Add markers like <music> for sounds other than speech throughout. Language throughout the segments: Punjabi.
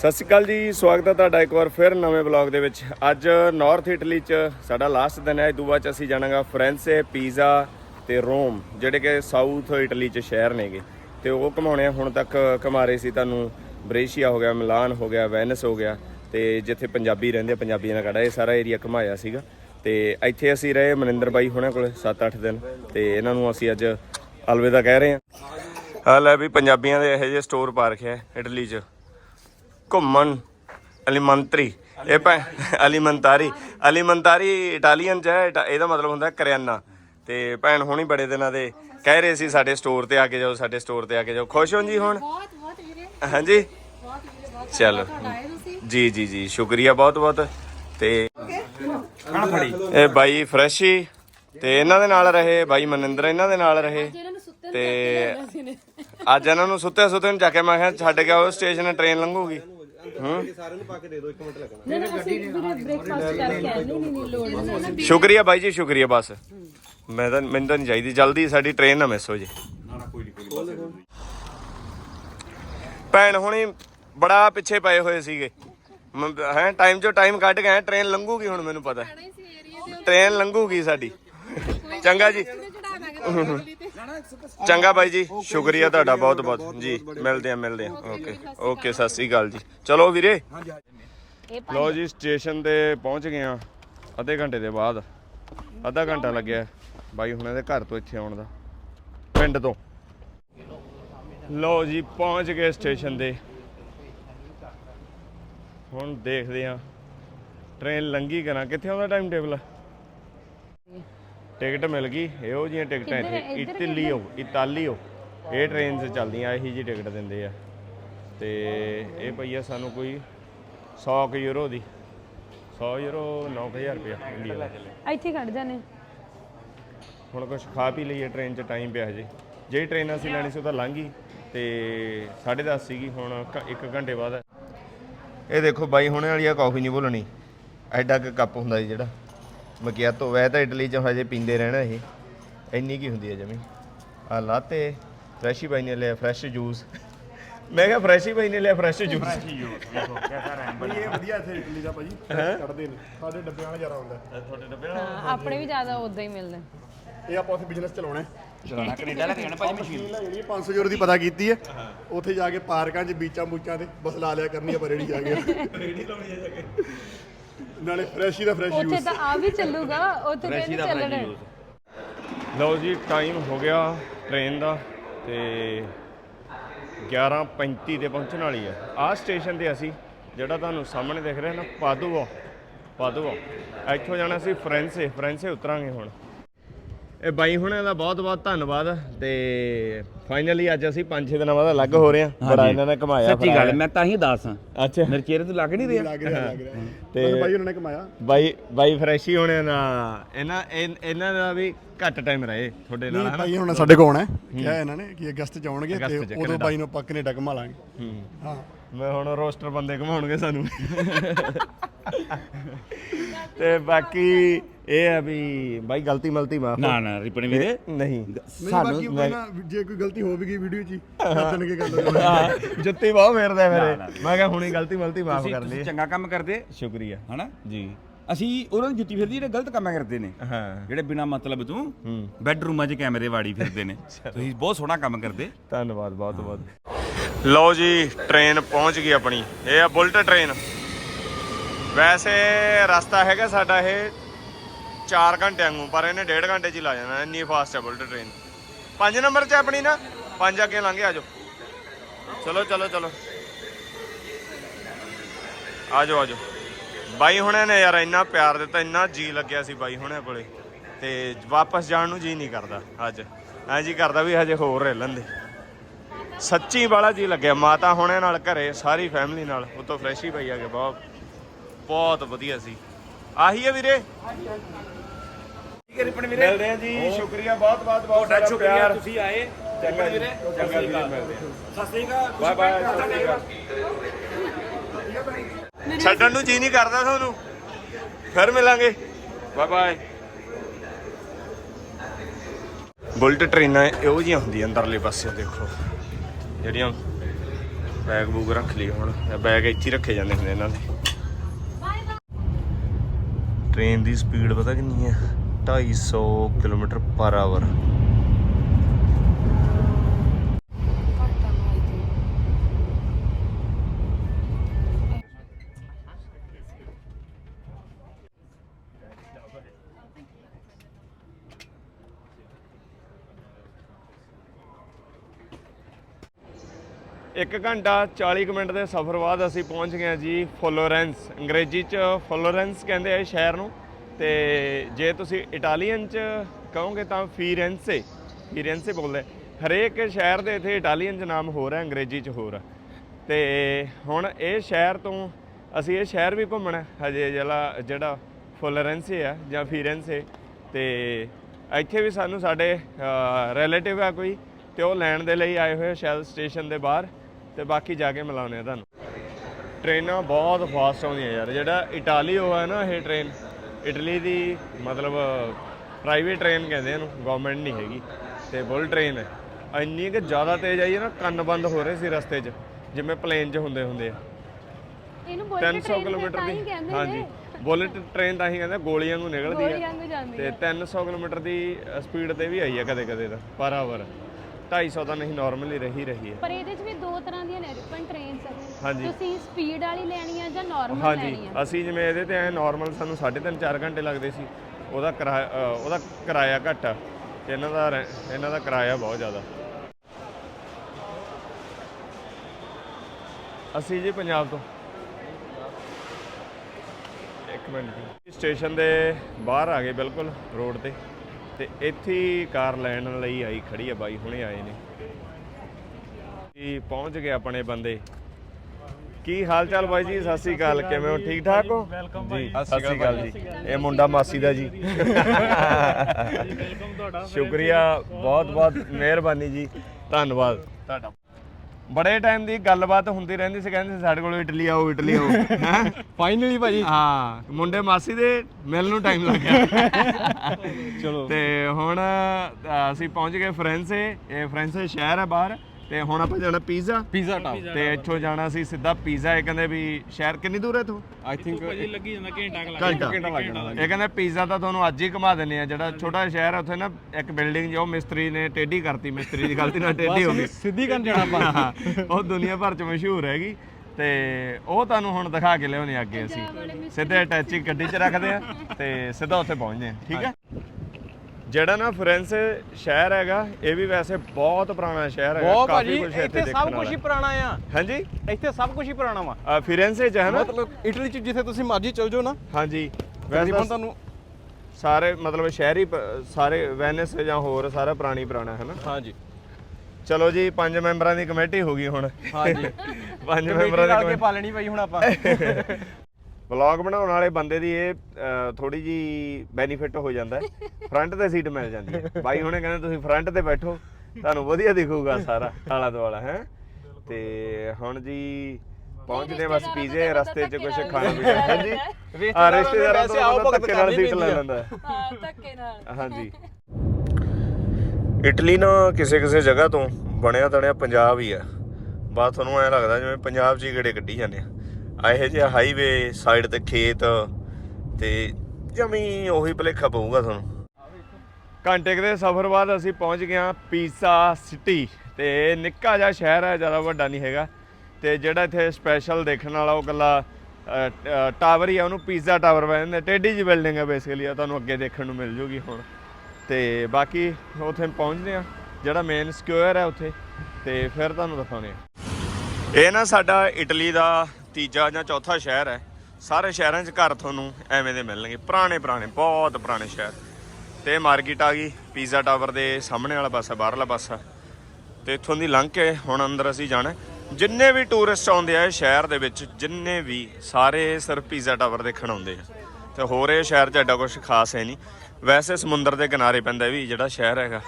ਸਤਿ ਸ਼੍ਰੀ ਅਕਾਲ ਜੀ, ਸਵਾਗਤ ਹੈ ਤੁਹਾਡਾ ਇੱਕ ਵਾਰ ਫਿਰ ਨਵੇਂ ਵਲੌਗ ਦੇ ਵਿੱਚ। ਅੱਜ ਨਾਰਥ ਇਟਲੀ ਚ ਸਾਡਾ ਲਾਸਟ ਦਿਨ ਹੈ ਇਹ ਤੋਂ ਬਾਅਦ ਚ ਅਸੀਂ ਜਾਣਾਗਾ ਫ੍ਰੈਂਸੇ, ਪੀਜ਼ਾ ਤੇ ਰੋਮ, ਜਿਹੜੇ ਕਿ ਸਾਊਥ ਇਟਲੀ ਚ ਸ਼ਹਿਰ ਨੇਗੇ। ਤੇ ਉਹ ਘਮਾਉਣੇ ਆ, ਹੁਣ ਤੱਕ ਘਮਾ ਰਹੇ ਸੀ ਤੁਹਾਨੂੰ ਬ੍ਰੇਸ਼ੀਆ ਹੋ ਗਿਆ ਮਿਲਾਨ ਹੋ ਗਿਆ ਵੈਨਿਸ ਹੋ ਗਿਆ, ਤੇ ਜਿੱਥੇ ਪੰਜਾਬੀ ਰਹਿੰਦੇ ਪੰਜਾਬੀਆਂ ਦਾ ਕੜਾ ਇਹ ਸਾਰਾ ਏਰੀਆ ਘਮਾਇਆ ਸੀਗਾ। ਤੇ ਇੱਥੇ ਅਸੀਂ ਰਹੇ ਮਨਿੰਦਰ ਬਾਈ ਹੁਣਾਂ ਕੋਲ 7-8 ਦਿਨ, ਤੇ ਇਹਨਾਂ ਨੂੰ ਅਸੀਂ ਅੱਜ ਅਲਵਿਦਾ ਕਹਿ ਰਹੇ ਹਾਂ। ਆ ਲੈ ਵੀ ਪੰਜਾਬੀਆਂ ਦੇ ਇਹੋ ਜਿਹੇ ਸਟੋਰ ਪਾ ਹੈ ਇਟਲੀ 'ਚ। ਘੁੰਮਣ ਅਲੀਮੰਤਰੀ। ਇਹ ਭੈ ਅਲੀਮੰਤਾਰੀ। ਅਲੀਮੰਤਾਰੀ ਇਟਾਲੀਅਨ ਚ ਹੈ ਇਟਾ- ਇਹਦਾ ਮਤਲਬ ਹੁੰਦਾ ਕਰਿਆਨਾ। ਤੇ ਭੈਣ ਹੁਣੀ ਬੜੇ ਦਿਨਾਂ ਦੇ ਕਹਿ ਰਹੇ ਸੀ ਸਾਡੇ ਸਟੋਰ ਤੇ ਆ ਕੇ ਜਾਓ ਸਾਡੇ ਸਟੋਰ ਤੇ ਆ ਕੇ ਜਾਓ। ਖੁਸ਼ ਹੋ ਜੀ ਹੁਣ? ਬਹੁਤ ਬਹੁਤ ਵੀਰੇ। ਹਾਂਜੀ? ਬਹੁਤ ਵੀਰੇ ਬਹੁਤ ਚਲੋ। ਤੁਹਾਡਾ ਆਏ ਤੁਸੀਂ। ਜੀ ਜੀ ਜੀ। ਸ਼ੁਕਰੀਆ ਬਹੁਤ ਬਹੁਤ। ਤੇ ਇਹ ਬਾਈ ਫਰੈਸ਼ੀ ਤੇ ਇਹਨਾਂ ਦੇ ਨਾਲ ਰਹੇ ਬਾਈ ਮਨਿੰਦਰ ਇਹਨਾਂ ਦੇ ਨਾਲ ਰਹੇ। ਇਹਨਾਂ ਨੂੰ ਸੁੱਤੇ ਤੇ ਅੱਜ ਇਹਨਾਂ ਨੂੰ ਸੁੱਤੇ ਸੁੱਤੇ ਨੂੰ ਜਾ ਕੇ ਮੈਂ ਕਿਹਾ ਛੱਡ ਕੇ ਆਓ ਸਟੇਸ਼ਨ ਟ੍ਰੇਨ ਲੰਘੂਗੀ। ਹੂੰ। ਨਹੀਂ ਨਹੀਂ ਅਸੀਂ ਵੀਰੇ ਬ੍ਰੇਕਫਾਸਟ ਕਰਕੇ ਆਏ। ਨਹੀਂ ਨਹੀਂ ਨਹੀਂ ਲੋੜ ਨਹੀਂ। ਸ਼ੁਕਰੀਆ ਬਾਈ ਜੀ ਸ਼ੁਕਰੀਆ ਬਸ। ਮੈਂ ਤਾਂ ਮੈਨੂੰ ਤਾਂ ਨਹੀਂ ਚਾਹੀਦੀ। ਜਲਦੀ ਸਾਡੀ ਟ੍ਰੇਨ ਨਾ ਮਿਸ ਹੋ ਜੇ। ਭੈਣ ਹੁਣੀ ਬੜਾ ਪਿੱਛੇ ਪਏ ਹੋਏ ਸੀਗੇ। ਹੈ ਟਾਈਮ ਚੋਂ ਟਾਈਮ ਕੱਢ ਗਏ ਟ੍ਰੇਨ ਲੰਘੂਗੀ ਹੁਣ ਮੈਨੂੰ ਪਤਾ। ਟ੍ਰੇਨ ਲੰਘੂਗੀ ਸਾਡੀ। ਚੰਗਾ ਜੀ। <laughs> ਚੰਗਾ ਬਾਈ ਜੀ, ਸ਼ੁਕਰੀਆ ਤੁਹਾਡਾ, ਬਹੁਤ ਬਹੁਤ। ਜੀ, ਮਿਲਦੇ ਆ ਮਿਲਦੇ ਆ ਓਕੇ ਓਕੇ, ਸਤਿ ਸ੍ਰੀ ਅਕਾਲ ਜੀ। ਚਲੋ ਵੀਰੇ। ਲੋ ਜੀ, ਸਟੇਸ਼ਨ ਤੇ ਪਹੁੰਚ ਗਏ ਆ ਅੱਧੇ ਘੰਟੇ ਦੇ ਬਾਅਦ। ਅੱਧਾ ਘੰਟਾ ਲੱਗਿਆ ਬਾਈ ਹੁਣਾਂ ਦੇ ਘਰ ਤੋਂ ਇੱਥੇ ਆਉਣ ਦਾ। ਪਿੰਡ ਤੋਂ। ਲੋ ਜੀ, ਪਹੁੰਚ ਗਏ ਸਟੇਸ਼ਨ ਤੇ। ਹੁਣ ਦੇਖਦੇ ਆ ਟ੍ਰੇਨ ਲੰਗੀ ਕਰਾਂ। ਕਿੱਥੇ ਆਉਂਦਾ ਟਾਈਮ ਟੇਬਲ? ਟਿਕਟ ਮਿਲ ਗਈ ਇਹੋ ਜਿਹੀਆਂ ਟਿਕਟਾਂ ਇੱਥੇ ਇਟਲੀਓ ਇਟਾਲੀਓ ਇਹ ਟ੍ਰੇਨ 'ਚ ਚੱਲਦੀਆਂ ਇਹੀ ਜੀ ਟਿਕਟ ਦਿੰਦੇ ਆ। ਤੇ ਇਹ ਪਈ ਆ ਸਾਨੂੰ ਕੋਈ 100 ਕੁ ਯੂਰੋ ਦੀ। 100 ਯੂਰੋ 9000 ਰੁਪਇਆ ਇੰਡੀਆ ਦਾ। ਇੱਥੇ ਕੱਢ ਜਾਣੇ ਹੁਣ ਕੁਝ ਖਾ ਪੀ ਲਈਏ ਟ੍ਰੇਨ 'ਚ ਟਾਈਮ ਪਿਆ ਹਜੇ। ਜਿਹੜੀ ਟ੍ਰੇਨ ਅਸੀਂ ਲੈਣੀ ਸੀ ਉਹ ਤਾਂ ਲੰਘ ਗਈ ਤੇ 10:30 ਸੀਗੀ ਹੁਣ 1 ਘੰਟੇ ਬਾਅਦ ਇਹ ਦੇਖੋ ਬਾਈ ਹੁਣੇ ਵਾਲੀ ਆ ਕਾਫੀ ਨਹੀਂ ਭੁੱਲਣੀ। ਐਡਾ ਕੁ ਕੱਪ ਹੁੰਦਾ ਜਿਹੜਾ। ਮਕਿਆਤੋ ਵੈ ਤਾਂ ਇਟਲੀ 'ਚ ਹਜੇ ਪੀਂਦੇ ਰਹਿਣਾ ਇਹ। ਇੰਨੀ ਕੀ ਹੁੰਦੀ ਹੈ ਜਮੀ। ਆ ਲਾਤੇ ਫਰੈਸ਼ੀ ਬਾਈ ਨੇ ਲਿਆ ਫਰੈਸ਼ ਜੂਸ। ਮੈਂ ਕਿਹਾ ਫਰੈਸ਼ੀ ਬਾਈ ਨੇ ਲਿਆ ਫਰੈਸ਼ ਜੂਸ। ਇਹ ਵਧੀਆ ਇੱਥੇ ਇਟਲੀ ਦਾ ਭਾਜੀ ਕੱਢਦੇ ਨੇ ਸਾਡੇ ਡੱਬਿਆਂ ਵਾਲਾ ਜ਼ਿਆਦਾ ਹੁੰਦਾ। ਤੁਹਾਡੇ ਡੱਬੇ ਆਪਣੇ ਵੀ ਜ਼ਿਆਦਾ ਉਦਾਂ ਹੀ ਮਿਲਦੇ। ਇਹ ਆਪਾਂ ਉੱਥੇ ਬਿਜ਼ਨਸ ਚਲਾਉਣਾ ਹੈ। ਚਲਾਣਾ ਕੈਨੇਡਾ ਲੈ ਕੇ ਜਾਣਾ ਭਾਜੀ ਮਸ਼ੀਨ ਮਸ਼ੀਨ ਲੈਣੀ 500 ਯੂਰੋ ਦੀ ਪਤਾ ਕੀਤੀ ਹੈ। ਉੱਥੇ ਜਾ ਕੇ ਪਾਰਕਾਂ 'ਚ ਬੀਚਾਂ ਬੂਚਾਂ ਤੇ ਬਸ ਲਾ ਲਿਆ ਕਰਨੀ ਆ ਬਰੇੜੀ ਜਾ ਕੇ ਰੇੜੀ ਲਾਉਣੀ ਜਾ ਕੇ। ਨਾਲੇ ਫਰੈਸ਼ ਹੀ ਦਾ ਫਰੈਸ਼ ਉੱਥੇ ਯੂਜ਼ ਤਾਂ ਆ ਵੀ ਚੱਲੂਗਾ ਉੱਥੇ ਕਹਿੰਦੇ ਚੱਲਣਾ। ਲਓ ਜੀ ਟਾਈਮ ਹੋ ਗਿਆ ਟ੍ਰੇਨ ਦਾ ਤੇ 11:35 ਤੇ ਪਹੁੰਚਣ ਵਾਲੀ ਆ। ਆਹ ਸਟੇਸ਼ਨ ਤੇ ਅਸੀਂ ਜਿਹੜਾ ਤੁਹਾਨੂੰ ਸਾਹਮਣੇ ਦਿਖ ਰਿਹਾ ਨਾ ਪਾਦੂਆ ਪਾਦੂਆ ਇੱਥੋਂ ਜਾਣਾ ਸੀ ਫ੍ਰੈਂਸੇ ਫ੍ਰੈਂਸੇ ਉਤਰਾਂਗੇ ਹੁਣ। ਇਹ ਬਾਈ ਹੁਣਾਂ ਦਾ ਬਹੁਤ ਬਹੁਤ ਧੰਨਵਾਦ ਤੇ ਫਾਈਨਲੀ ਅੱਜ ਅਸੀਂ 5-6 ਦਿਨਾਂ ਬਾਅਦ ਅਲੱਗ ਹੋ ਰਹੇ ਹਾਂ। ਬੜਾ ਇਹਨਾਂ ਨੇ ਕਮਾਇਆ ਸੱਚੀ ਗੱਲ ਮੈਂ ਤਾਂ ਹੀ ਦੱਸ ਹਾਂ। ਅੱਛਾ। ਮੇਰੇ ਚਿਹਰੇ ਤੇ ਲੱਗ ਨਹੀਂ ਰਿਹਾ। ਲੱਗ ਰਿਹਾ ਲੱਗ ਰਿਹਾ। ਤੇ- ਭਾਈ ਉਹਨਾਂ ਨੇ ਕਮਾਇਆ। ਬਾਈ ਬਾਈ ਫਰੈਸ਼ੀ ਹੋਣੇ ਨਾ। ਇਹਨਾਂ ਇਹਨਾਂ ਦਾ ਵੀ ਘੱਟ ਟਾਈਮ ਰਹੇ ਤੁਹਾਡੇ ਨਾਲ ਹਨਾ? ਭਾਈ ਹੁਣ ਸਾਡੇ ਕੋਲ ਆਉਣਾ ਹੈ। ਕਿਹਾ ਇਹਨਾਂ ਨੇ ਕਿ ਅਗਸਤ 'ਚ ਆਉਣਗੇ ਤੇ ਉਦੋਂ। ਬਾਈ ਨੂੰ ਆਪਾਂ ਕੈਨੇਡਾ ਘੁਮਾ ਲਾਂਗੇ। ਹਾਂ। ਮੈਂ ਹੁਣ ਰੋਸਟਰ ਬੰਦੇ ਘਮਾਉਣਗੇ ਸਾਨੂੰ। ਤੇ ਬਾਕੀ ਇਹ ਆ ਵੀ ਬਾਈ ਗਲਤੀ ਮਲਤੀ ਮਾਫ ਨਾ ਨਾ ਰਿਪਨ ਵੀਰੇ। ਨਹੀਂ। ਬਾਕੀ ਕੋਈ ਨਾ ਜੇ ਕੋਈ ਗਲਤੀ ਹੋ ਵੀ ਗਈ ਵੀਡੀਓ 'ਚ ਹੀ <laughs> ਕਰ ਦੇਣਗੇ ਗੱਲ ਹਾਂ, ਜੁੱਤੀ ਬਹੁਤ ਫੇਰਦਾ ਮੇਰੇ। ਮੈਂ ਕਿਹਾ ਹੁਣੀ ਗਲਤੀ ਮਲਤੀ ਮਾਫ ਤੁਸੀਂ ਕਰ ਲਈ ਤੁਸੀਂ ਚੰਗਾ ਕੰਮ ਕਰਦੇ। ਸ਼ੁਕਰੀਆ। ਹਨਾ? ਜੀ। ਅਸੀਂ ਉਹਨਾਂ ਦੀ ਜੁੱਤੀ ਫਿਰਦੀ ਜਿਹੜੇ ਗਲਤ ਕੰਮ ਕਰਦੇ ਨੇ। ਹਾਂ। ਜਿਹੜੇ ਬਿਨਾ ਮਤਲਬ ਤੋਂ ਹੂੰ। ਬੈੱਡਰੂਮਾਂ 'ਚ ਕੈਮਰੇ ਵਾੜੀ ਫਿਰਦੇ ਨੇ। ਤੁਸੀਂ ਬਹੁਤ ਸੋਹਣਾ ਕੰਮ ਕਰਦੇ। ਧੰਨਵਾਦ ਬਹੁਤ ਬਹੁਤ। ਲਓ ਜੀ ਟ੍ਰੇਨ ਪਹੁੰਚ ਗਈ ਆਪਣੀ। ਇਹ ਆ ਬੁਲਟ ਟ੍ਰੇਨ ਵੈਸੇ ਰਸਤਾ ਹੈਗਾ ਸਾਡਾ ਇਹ 4 ਘੰਟਿਆਂ ਨੂੰ ਪਰ ਇਹਨੇ 1.5 ਘੰਟੇ ਚ ਹੀ ਲਾ ਜਾਣਾ। ਇੰਨੀ ਫਾਸਟ ਹੈ ਬੁਲਟ ਟ੍ਰੇਨ 5 ਨੰਬਰ 'ਚ ਆਪਣੀ ਨਾ? 5 ਅੱਗੇ ਲੰਘੇ ਆਜੋ ਚਲੋ ਚਲੋ ਚਲੋ। ਆਜੋ ਆਜੋ ਬਾਈ ਹੁਣੇ ਨੇ ਯਾਰ ਇੰਨਾ ਪਿਆਰ ਦਿੱਤਾ ਇੰਨਾ ਜੀ ਲੱਗਿਆ ਸੀ ਬਾਈ ਹੁਣੇ ਕੋਲੇ। ਤੇ ਵਾਪਸ ਜਾਣ ਨੂੰ ਜੀ ਨਹੀਂ ਕਰਦਾ ਅੱਜ। ਐ ਜੀ ਕਰਦਾ ਵੀ ਹਜੇ ਹੋਰ ਰਹਿ ਲੈਂਦੇ। ਸੱਚੀ ਵਾਲਾ ਜੀ ਲੱਗਿਆ ਮਾਤਾ ਹੁਣੇ ਨਾਲ ਘਰੇ ਸਾਰੀ ਫੈਮਿਲੀ ਨਾਲ। ਉਤੋਂ ਫਰੈਸ਼ ਹੀ ਪਈ ਆ ਕੇ ਬਹੁਤ ਬਹੁਤ ਵਧੀਆ ਸੀ। ਆਹੀ ਹੈ ਵੀਰੇ। ਰਿਪਨ ਮਿਲਦੇ ਆ ਜੀ। ਸ਼ੁਕਰੀਆ ਬਹੁਤ ਬਹੁਤ ਬਹੁਤ ਸਾਰਾ ਪਿਆਰ। ਤੁਸੀਂ ਆਏ। ਚੰਗਾ ਵੀਰੇ। ਚੰਗਾ ਵੀਰੇ ਮਿਲਦੇ ਸਤਿ ਸ੍ਰੀ ਅਕਾਲ। ਬਾਏ ਬਾਏ ਛੱਡਣ ਨੂੰ ਜੀ ਨਹੀਂ ਕਰਦਾ ਤੁਹਾਨੂੰ। ਫਿਰ ਮਿਲਾਂਗੇ। ਬਾਏ ਬਾਏ ਬੁਲਟ ਟ੍ਰੇਨਾਂ ਇਹੋ ਜਿਹੀਆਂ ਹੁੰਦੀਆਂ ਅੰਦਰਲੇ ਪਾਸੇ ਦੇਖੋ। ਜਿਹੜੀਆਂ ਬੈਗ ਬੂਗ ਰੱਖ ਲਈ ਹੁਣ ਬੈਗ ਇੱਥੇ ਰੱਖੇ ਜਾਂਦੇ ਹੁੰਦੇ ਇਹਨਾਂ ਦੇ। ਟ੍ਰੇਨ ਦੀ ਸਪੀਡ ਪਤਾ ਕਿੰਨੀ ਹੈ? 250 ਕਿਲੋਮੀਟਰ ਪਰ ਆਵਰ ਇੱਕ ਘੰਟਾ 40 ਕੁ ਮਿੰਟ ਦੇ ਸਫ਼ਰ ਬਾਅਦ ਅਸੀਂ ਪਹੁੰਚ ਗਏ ਹਾਂ ਜੀ ਫਲੋਰੈਂਸ। ਅੰਗਰੇਜ਼ੀ ਚ ਫਲੋਰੈਂਸ ਕਹਿੰਦੇ ਆ ਇਹ ਸ਼ਹਿਰ ਨੂੰ। ਤੇ ਜੇ ਤੁਸੀਂ ਇਟਾਲੀਅਨ ਚ ਕਹੋਗੇ ਤਾਂ ਫੀਰੈਂਸੇ। ਫੀਰੈਂਸੇ ਬੋਲਦੇ ਹਰੇਕ ਸ਼ਹਿਰ ਦੇ ਇੱਥੇ ਇਟਾਲੀਅਨ ਚ ਨਾਮ ਹੋਰ ਹੈ, ਅੰਗਰੇਜ਼ੀ ਚ ਹੋਰ। ਹੈ ਤੇ ਹੁਣ ਇਹ ਸ਼ਹਿਰ ਤੋਂ ਅਸੀਂ ਇਹ ਸ਼ਹਿਰ ਵੀ ਘੁੰਮਣਾ ਹਜੇ ਜਿਹੜਾ ਜਿਹੜਾ ਫਲੋਰੈਂਸੇ ਆ ਜਾਂ ਫੀਰੈਂਸੇ। ਤੇ ਇੱਥੇ ਵੀ ਸਾਨੂੰ ਸਾਡੇ ਰਿਲੇਟਿਵ ਆ ਕੋਈ, ਤੇ ਉਹ ਲੈਣ ਦੇ ਲਈ ਆਏ ਹੋਏ ਸ਼ੈਲ ਸਟੇਸ਼ਨ ਦੇ ਬਾਹਰ। ਤੇ ਬਾਕੀ ਜਾ ਕੇ ਮਿਲਾਉਂਦੇ ਆ ਤੁਹਾਨੂੰ। ਟ੍ਰੇਨਾਂ ਬਹੁਤ ਫਾਸਟ ਆਉਂਦੀਆਂ ਯਾਰ। ਜਿਹੜਾ ਇਟਾਲੀ ਹੋਇਆ ਨਾ ਇਹ ਟ੍ਰੇਨ ਇਟਲੀ ਦੀ ਮਤਲਬ ਪ੍ਰਾਈਵੇਟ ਟ੍ਰੇਨ ਕਹਿੰਦੇ ਇਹਨੂੰ ਗਵਰਨਮੈਂਟ ਨਹੀਂ ਹੈਗੀ। ਤੇ ਬੁੱਲ ਟ੍ਰੇਨ ਹੈ। ਇੰਨੀ ਕਿ ਜ਼ਿਆਦਾ ਤੇਜ਼ ਆਈ ਹੈ ਨਾ ਕੰਨ ਬੰਦ ਹੋ ਰਹੇ ਸੀ ਰਸਤੇ 'ਚ ਜਿਵੇਂ ਪਲੇਨ 'ਚ ਹੁੰਦੇ ਹੁੰਦੇ ਆ। ਇਹਨੂੰ ਬੁਲਟ 300 ਕਿਲੋਮੀਟਰ ਹੀ ਦੀ ਹਾਂਜੀ। ਬੁਲਟ ਟ੍ਰੇਨ ਤਾਂ ਹੀ ਕਹਿੰਦੇ ਗੋਲੀਆਂ ਨੂੰ ਨਿਕਲਦੀ ਹੈ ਤੇ 300 ਕਿਲੋਮੀਟਰ ਦੀ ਸਪੀਡ ਤੇ ਵੀ ਆਈ ਹੈ ਕਦੇ ਕਦੇ ਤਾਂ ਪਰ ਆਵਰ 250 ਤਾਂ ਨਹੀਂ ਨਾਰਮਲੀ ਰਹੀ ਰਹੀ ਹੈ। ਪਰ ਇਹਦੇ 'ਚ ਵੀ ਦੋ ਤਰ੍ਹਾਂ ਦੀਆਂ ਨੇ ਰਿਪਨ ਟ੍ਰੇਨਸ ਹਾਂਜੀ। ਤੁਸੀਂ ਸਪੀਡ ਵਾਲੀ ਲੈਣੀ ਆ ਜਾਂ ਨਾਰਮਲ ਹਾਂਜੀ ਲੈਣੀ ਆ? ਅਸੀਂ ਜਿਵੇਂ ਇਹਦੇ ਤੇ ਐ ਨਾਰਮਲ ਸਾਨੂੰ 3.5 4 ਘੰਟੇ ਲੱਗਦੇ ਸੀ। ਉਹਦਾ ਕਿਰਾਇਆ ਅ, ਉਹਦਾ ਕਿਰਾਇਆ ਘੱਟ ਆ ਤੇ ਇਹਨਾਂ ਦਾ ਰੈ- ਇਹਨਾਂ ਦਾ ਕਿਰਾਇਆ ਬਹੁਤ ਜ਼ਿਆਦਾ। ਅਸੀਂ ਜੀ ਪੰਜਾਬ ਤੋਂ। ਇੱਕ ਮਿੰਟ ਜੀ। ਸਟੇਸ਼ਨ ਦੇ ਬਾਹਰ ਆ ਗਏ ਬਿਲਕੁਲ ਰੋਡ ਤੇ। ਤੇ ਇੱਥੇ ਹੀ ਕਾਰ ਲੈਣ ਲਈ ਆਈ ਖੜੀ ਆ ਬਾਈ ਹੁਣੇ ਆਏ ਨੇ। ਜੀ ਪਹੁੰਚ ਗਏ ਆਪਣੇ ਬੰਦੇ। ਕੀ ਹਾਲ ਚਾਲ ਬਾਈ ਜੀ? ਸਤਿ ਸ੍ਰੀ ਅਕਾਲ ਕਿਵੇਂ ਹੋ? ਠੀਕ ਠਾਕ ਹੋ? ਜੀ ਸਤਿ ਸ੍ਰੀ ਅਕਾਲ ਜੀ। ਇਹ ਮੁੰਡਾ ਮਾਸੀ ਦਾ ਜੀ। ਵੈਲਕਮ ਤੁਹਾਡਾ ਸ਼ੁਕਰੀਆ ਬਹੁਤ ਬਹੁਤ ਮਿਹਰਬਾਨੀ ਜੀ। ਧੰਨਵਾਦ। ਤੁਹਾਡਾ ਬੜੇ ਟਾਈਮ ਦੀ ਗੱਲਬਾਤ ਹੁੰਦੀ ਰਹਿੰਦੀ ਸੀ ਕਹਿੰਦੇ ਸੀ ਸਾਡੇ ਕੋਲ ਇਟਲੀ ਆਓ ਇਟਲੀ ਆਓ। ਹੈ? ਫਾਈਨਲੀ ਭਾਜੀ। ਹਾਂ ਮੁੰਡੇ ਮਾਸੀ ਦੇ ਮਿਲਣ ਨੂੰ ਟਾਈਮ ਲੱਗ ਗਿਆ। ਚਲੋ। ਤੇ ਹੁਣ ਅ, ਅਸੀਂ ਪਹੁੰਚ ਗਏ ਫਰਾਂਸੇ। ਇਹ ਫਰਾਂਸੇ ਸ਼ਹਿਰ ਹੈ ਬਾਹਰ। ਤੇ ਹੁਣ ਆਪਾਂ ਜਾਣਾ ਪੀਜ਼ਾ। ਪੀਜ਼ਾ ਟਾਊਨ ਤੇ ਇੱਥੋਂ ਜਾਣਾ ਸੀ ਸਿੱਧਾ ਪੀਜ਼ਾ ਇਹ ਕਹਿੰਦੇ ਵੀ ਸ਼ਹਿਰ ਕਿੰਨੀ ਦੂਰ ਹੈ ਇੱਥੋਂ? ਆਈ ਥਿੰਕ ਘੰਟਾ ਘੰਟਾ। ਲੱਗ ਜਾਣਾ ਇਹ ਕਹਿੰਦੇ ਪੀਜ਼ਾ ਤਾਂ ਤੁਹਾਨੂੰ ਅੱਜ ਹੀ ਘੁਮਾ ਦਿੰਨੇ ਆ ਜਿਹੜਾ ਛੋਟਾ ਜਿਹਾ ਸ਼ਹਿਰ ਹੈ ਉੱਥੇ ਨਾ ਇੱਕ ਬਿਲਡਿੰਗ ਜੋ ਮਿਸਤਰੀ ਨੇ ਟੇਢੀ ਕਰਤੀ ਮਿਸਤਰੀ ਦੀ ਗਲਤੀ ਨਾਲ ਟੇਢੀ ਹੋ ਗਈ। ਸਿੱਧੀ ਕਰਨ ਜਾਣਾ ਆਪਾਂ। ਉਹ ਦੁਨੀਆ ਭਰ ਚ ਮਸ਼ਹੂਰ ਹੈਗੀ। ਤੇ ਉਹ ਤੁਹਾਨੂੰ ਹੁਣ ਦਿਖਾ ਕੇ ਲਿਆਉਣੇ ਅੱਗੇ ਅਸੀਂ। ਸਿੱਧੇ ਅਟੈਚੀ ਗੱਡੀ 'ਚ ਰੱਖਦੇ ਆ ਤੇ ਸਿੱਧਾ ਉੱਥੇ ਪਹੁੰਚਦੇ ਆ ਠੀਕ ਹੈ? ਜਿਹੜਾ ਨਾ ਫਰਾਂਸ ਸ਼ਹਿਰ ਹੈਗਾ ਇਹ ਵੀ ਵੈਸੇ ਬਹੁਤ ਪੁਰਾਣਾ ਸ਼ਹਿਰ ਹੈਗਾ ਭਾਜੀ ਕੁਛ ਇੱਥੇ ਦੇਖਣ ਸਭ ਕੁਝ ਵਾਲਾ। ਹੀ ਪੁਰਾਣਾ ਆ। ਹਾਂਜੀ? ਇੱਥੇ ਸਭ ਕੁਝ ਹੀ ਪੁਰਾਣਾ ਵਾ। ਫਿਰੈਂਸੇ ਚ ਹੈ ਨਾ? ਮਤਲਬ ਇਟਲੀ ਚ ਜਿੱਥੇ ਤੁਸੀਂ ਮਰਜ਼ੀ ਚਲ ਜਾਓ ਨਾ। ਹਾਂਜੀ। ਵੈਸੇ ਤੁਹਾਨੂੰ ਸਾਰੇ ਮਤਲਬ ਸ਼ਹਿਰੀ ਸਾਰੇ ਵੈਨਿਸ ਜਾਂ ਹੋਰ ਸਾਰਾ ਪੁਰਾਣੀ ਪੁਰਾਣਾ ਹੈ ਨਾ? ਹਾਂਜੀ। ਚਲੋ ਜੀ ਪੰਜ ਮੈਂਬਰਾਂ ਦੀ ਕਮੇਟੀ ਹੋ ਗਈ ਹੁਣ। ਹਾਂਜੀ। ਪੰਜ ਮੈਂਬਰਾਂ ਦੀ ਕਮੇਟੀ ਪਾਲਣੀ ਪਈ ਹੁਣ ਆਪਾਂ। <laughs> ਵਲੌਗ ਬਣਾਉਣ ਵਾਲੇ ਬੰਦੇ ਦੀ ਇਹ ਥੋੜੀ ਜੀ ਬੈਨੀਫਿਟ ਹੋ ਜਾਂਦਾ ਹੈ। ਫਰੰਟ ਤੇ ਸੀਟ ਮਿਲ ਜਾਂਦੀ ਹੈ। ਬਾਈ ਹੁਣੇ ਕਹਿੰਦੇ ਤੁਸੀਂ ਫਰੰਟ ਤੇ ਬੈਠੋ ਤੁਹਾਨੂੰ ਵਧੀਆ ਦਿਖੂਗਾ ਸਾਰਾ ਆਲਾ ਦੁਆਲਾ ਹੈ? ਤੇ ਹੁਣ ਜੀ ਪਹੁੰਚਦੇ ਬਸ ਪੀਜ਼ੇ ਰਸਤੇ 'ਚ ਕੁਝ ਖਾਣਾ ਪੀਣਾ ਹਾਂਜੀ। ਹਾਂ ਰਿਸ਼ਤੇਦਾਰਾਂ ਤੋਂ ਆਓ ਭਗਤ ਨਾਲ ਸੀਟ ਲੈ ਆ। ਲੈਂਦਾ ਹੈ। ਧੱਕੇ ਨਾਲ। ਹਾਂਜੀ। ਇਟਲੀ ਨਾ ਕਿਸੇ ਕਿਸੇ ਜਗ੍ਹਾ ਤੋਂ ਬਣਿਆ ਤਣਿਆ ਪੰਜਾਬ ਹੀ ਆ। ਬਸ ਤੁਹਾਨੂੰ ਐ ਲੱਗਦਾ ਜਿਵੇਂ ਪੰਜਾਬ 'ਚ ਹੀ ਗੇੜੇ ਕੱਢੀ ਜਾਂਦੇ ਆ ਆ। ਇਹੋ ਜਿਹਾ ਹਾਈਵੇ ਸਾਈਡ ਤੇ ਖੇਤ ਤੇ ਜਮੀ ਉਹੀ ਭਲੇਖਾ ਪਊਗਾ ਤੁਹਾਨੂੰ। ਘੰਟੇ ਦੇ ਸਫ਼ਰ ਬਾਅਦ ਅਸੀਂ ਪਹੁੰਚ ਗਏ ਹਾਂ ਪੀਜ਼ਾ ਸਿਟੀ ਤੇ ਨਿੱਕਾ ਜਿਹਾ ਸ਼ਹਿਰ ਹੈ ਜ਼ਿਆਦਾ ਵੱਡਾ ਨਹੀਂ ਹੈਗਾ। ਤੇ ਜਿਹੜਾ ਇੱਥੇ ਸਪੈਸ਼ਲ ਦੇਖਣ ਵਾਲਾ ਉਹ ਕੱਲਾ ਟਾਵਰ ਹੀ ਆ ਉਹਨੂੰ ਪੀਜ਼ਾ ਟਾਵਰ ਕਹਿੰਦੇ ਟੇਢੀ ਜੀ ਬਿਲਡਿੰਗ ਹੈ ਬੇਸਿਕਲੀ ਆ ਤੁਹਾਨੂੰ ਅੱਗੇ ਦੇਖਣ ਨੂੰ ਮਿਲ ਜੂਗੀ ਹੁਣ। ਤੇ ਬਾਕੀ ਉੱਥੇ ਪਹੁੰਚਦੇ ਆ ਜਿਹੜਾ ਮੇਨ ਸਕੁਅਰ ਹੈ ਉੱਥੇ। ਤੇ ਫਿਰ ਤੁਹਾਨੂੰ ਦਿਖਾਉਂਦੇ ਆ ਇਹ ਨਾ ਸਾਡਾ ਇਟਲੀ ਦਾ ਤੀਜਾ ਜਾਂ ਚੌਥਾ ਸ਼ਹਿਰ ਹੈ। ਸਾਰੇ ਸ਼ਹਿਰਾਂ 'ਚ ਘਰ ਤੁਹਾਨੂੰ ਐਵੇਂ ਦੇ ਮਿਲਣਗੇ। ਪੁਰਾਣੇ ਪੁਰਾਣੇ, ਬਹੁਤ ਪੁਰਾਣੇ ਸ਼ਹਿਰ। ਤੇ ਮਾਰਕੀਟ ਆ ਗਈ, ਪੀਜ਼ਾ ਟਾਵਰ ਦੇ ਸਾਹਮਣੇ ਵਾਲਾ ਪਾਸਾ, ਬਾਹਰਲਾ ਪਾਸਾ। ਤੇ ਇੱਥੋਂ ਦੀ ਲੰਘ ਕੇ ਹੁਣ ਅੰਦਰ ਅਸੀਂ ਜਾਣਾ। ਜਿੰਨੇ ਵੀ ਟੂਰਿਸਟ ਆਉਂਦੇ ਆ ਸ਼ਹਿਰ ਦੇ ਵਿੱਚ, ਜਿੰਨੇ ਵੀ, ਸਾਰੇ ਸਿਰਫ ਪੀਜ਼ਾ ਟਾਵਰ ਦੇਖਣ ਆਉਂਦੇ ਆ। ਤੇ ਹੋਰ ਇਹ ਸ਼ਹਿਰ 'ਚ ਐਡਾ ਕੁਝ ਖਾਸ ਹੈ ਨਹੀਂ। ਵੈਸੇ ਸਮੁੰਦਰ ਦੇ ਕਿਨਾਰੇ ਪੈਂਦਾ ਵੀ, ਜਿਹੜਾ ਸ਼ਹਿਰ ਹੈਗਾ।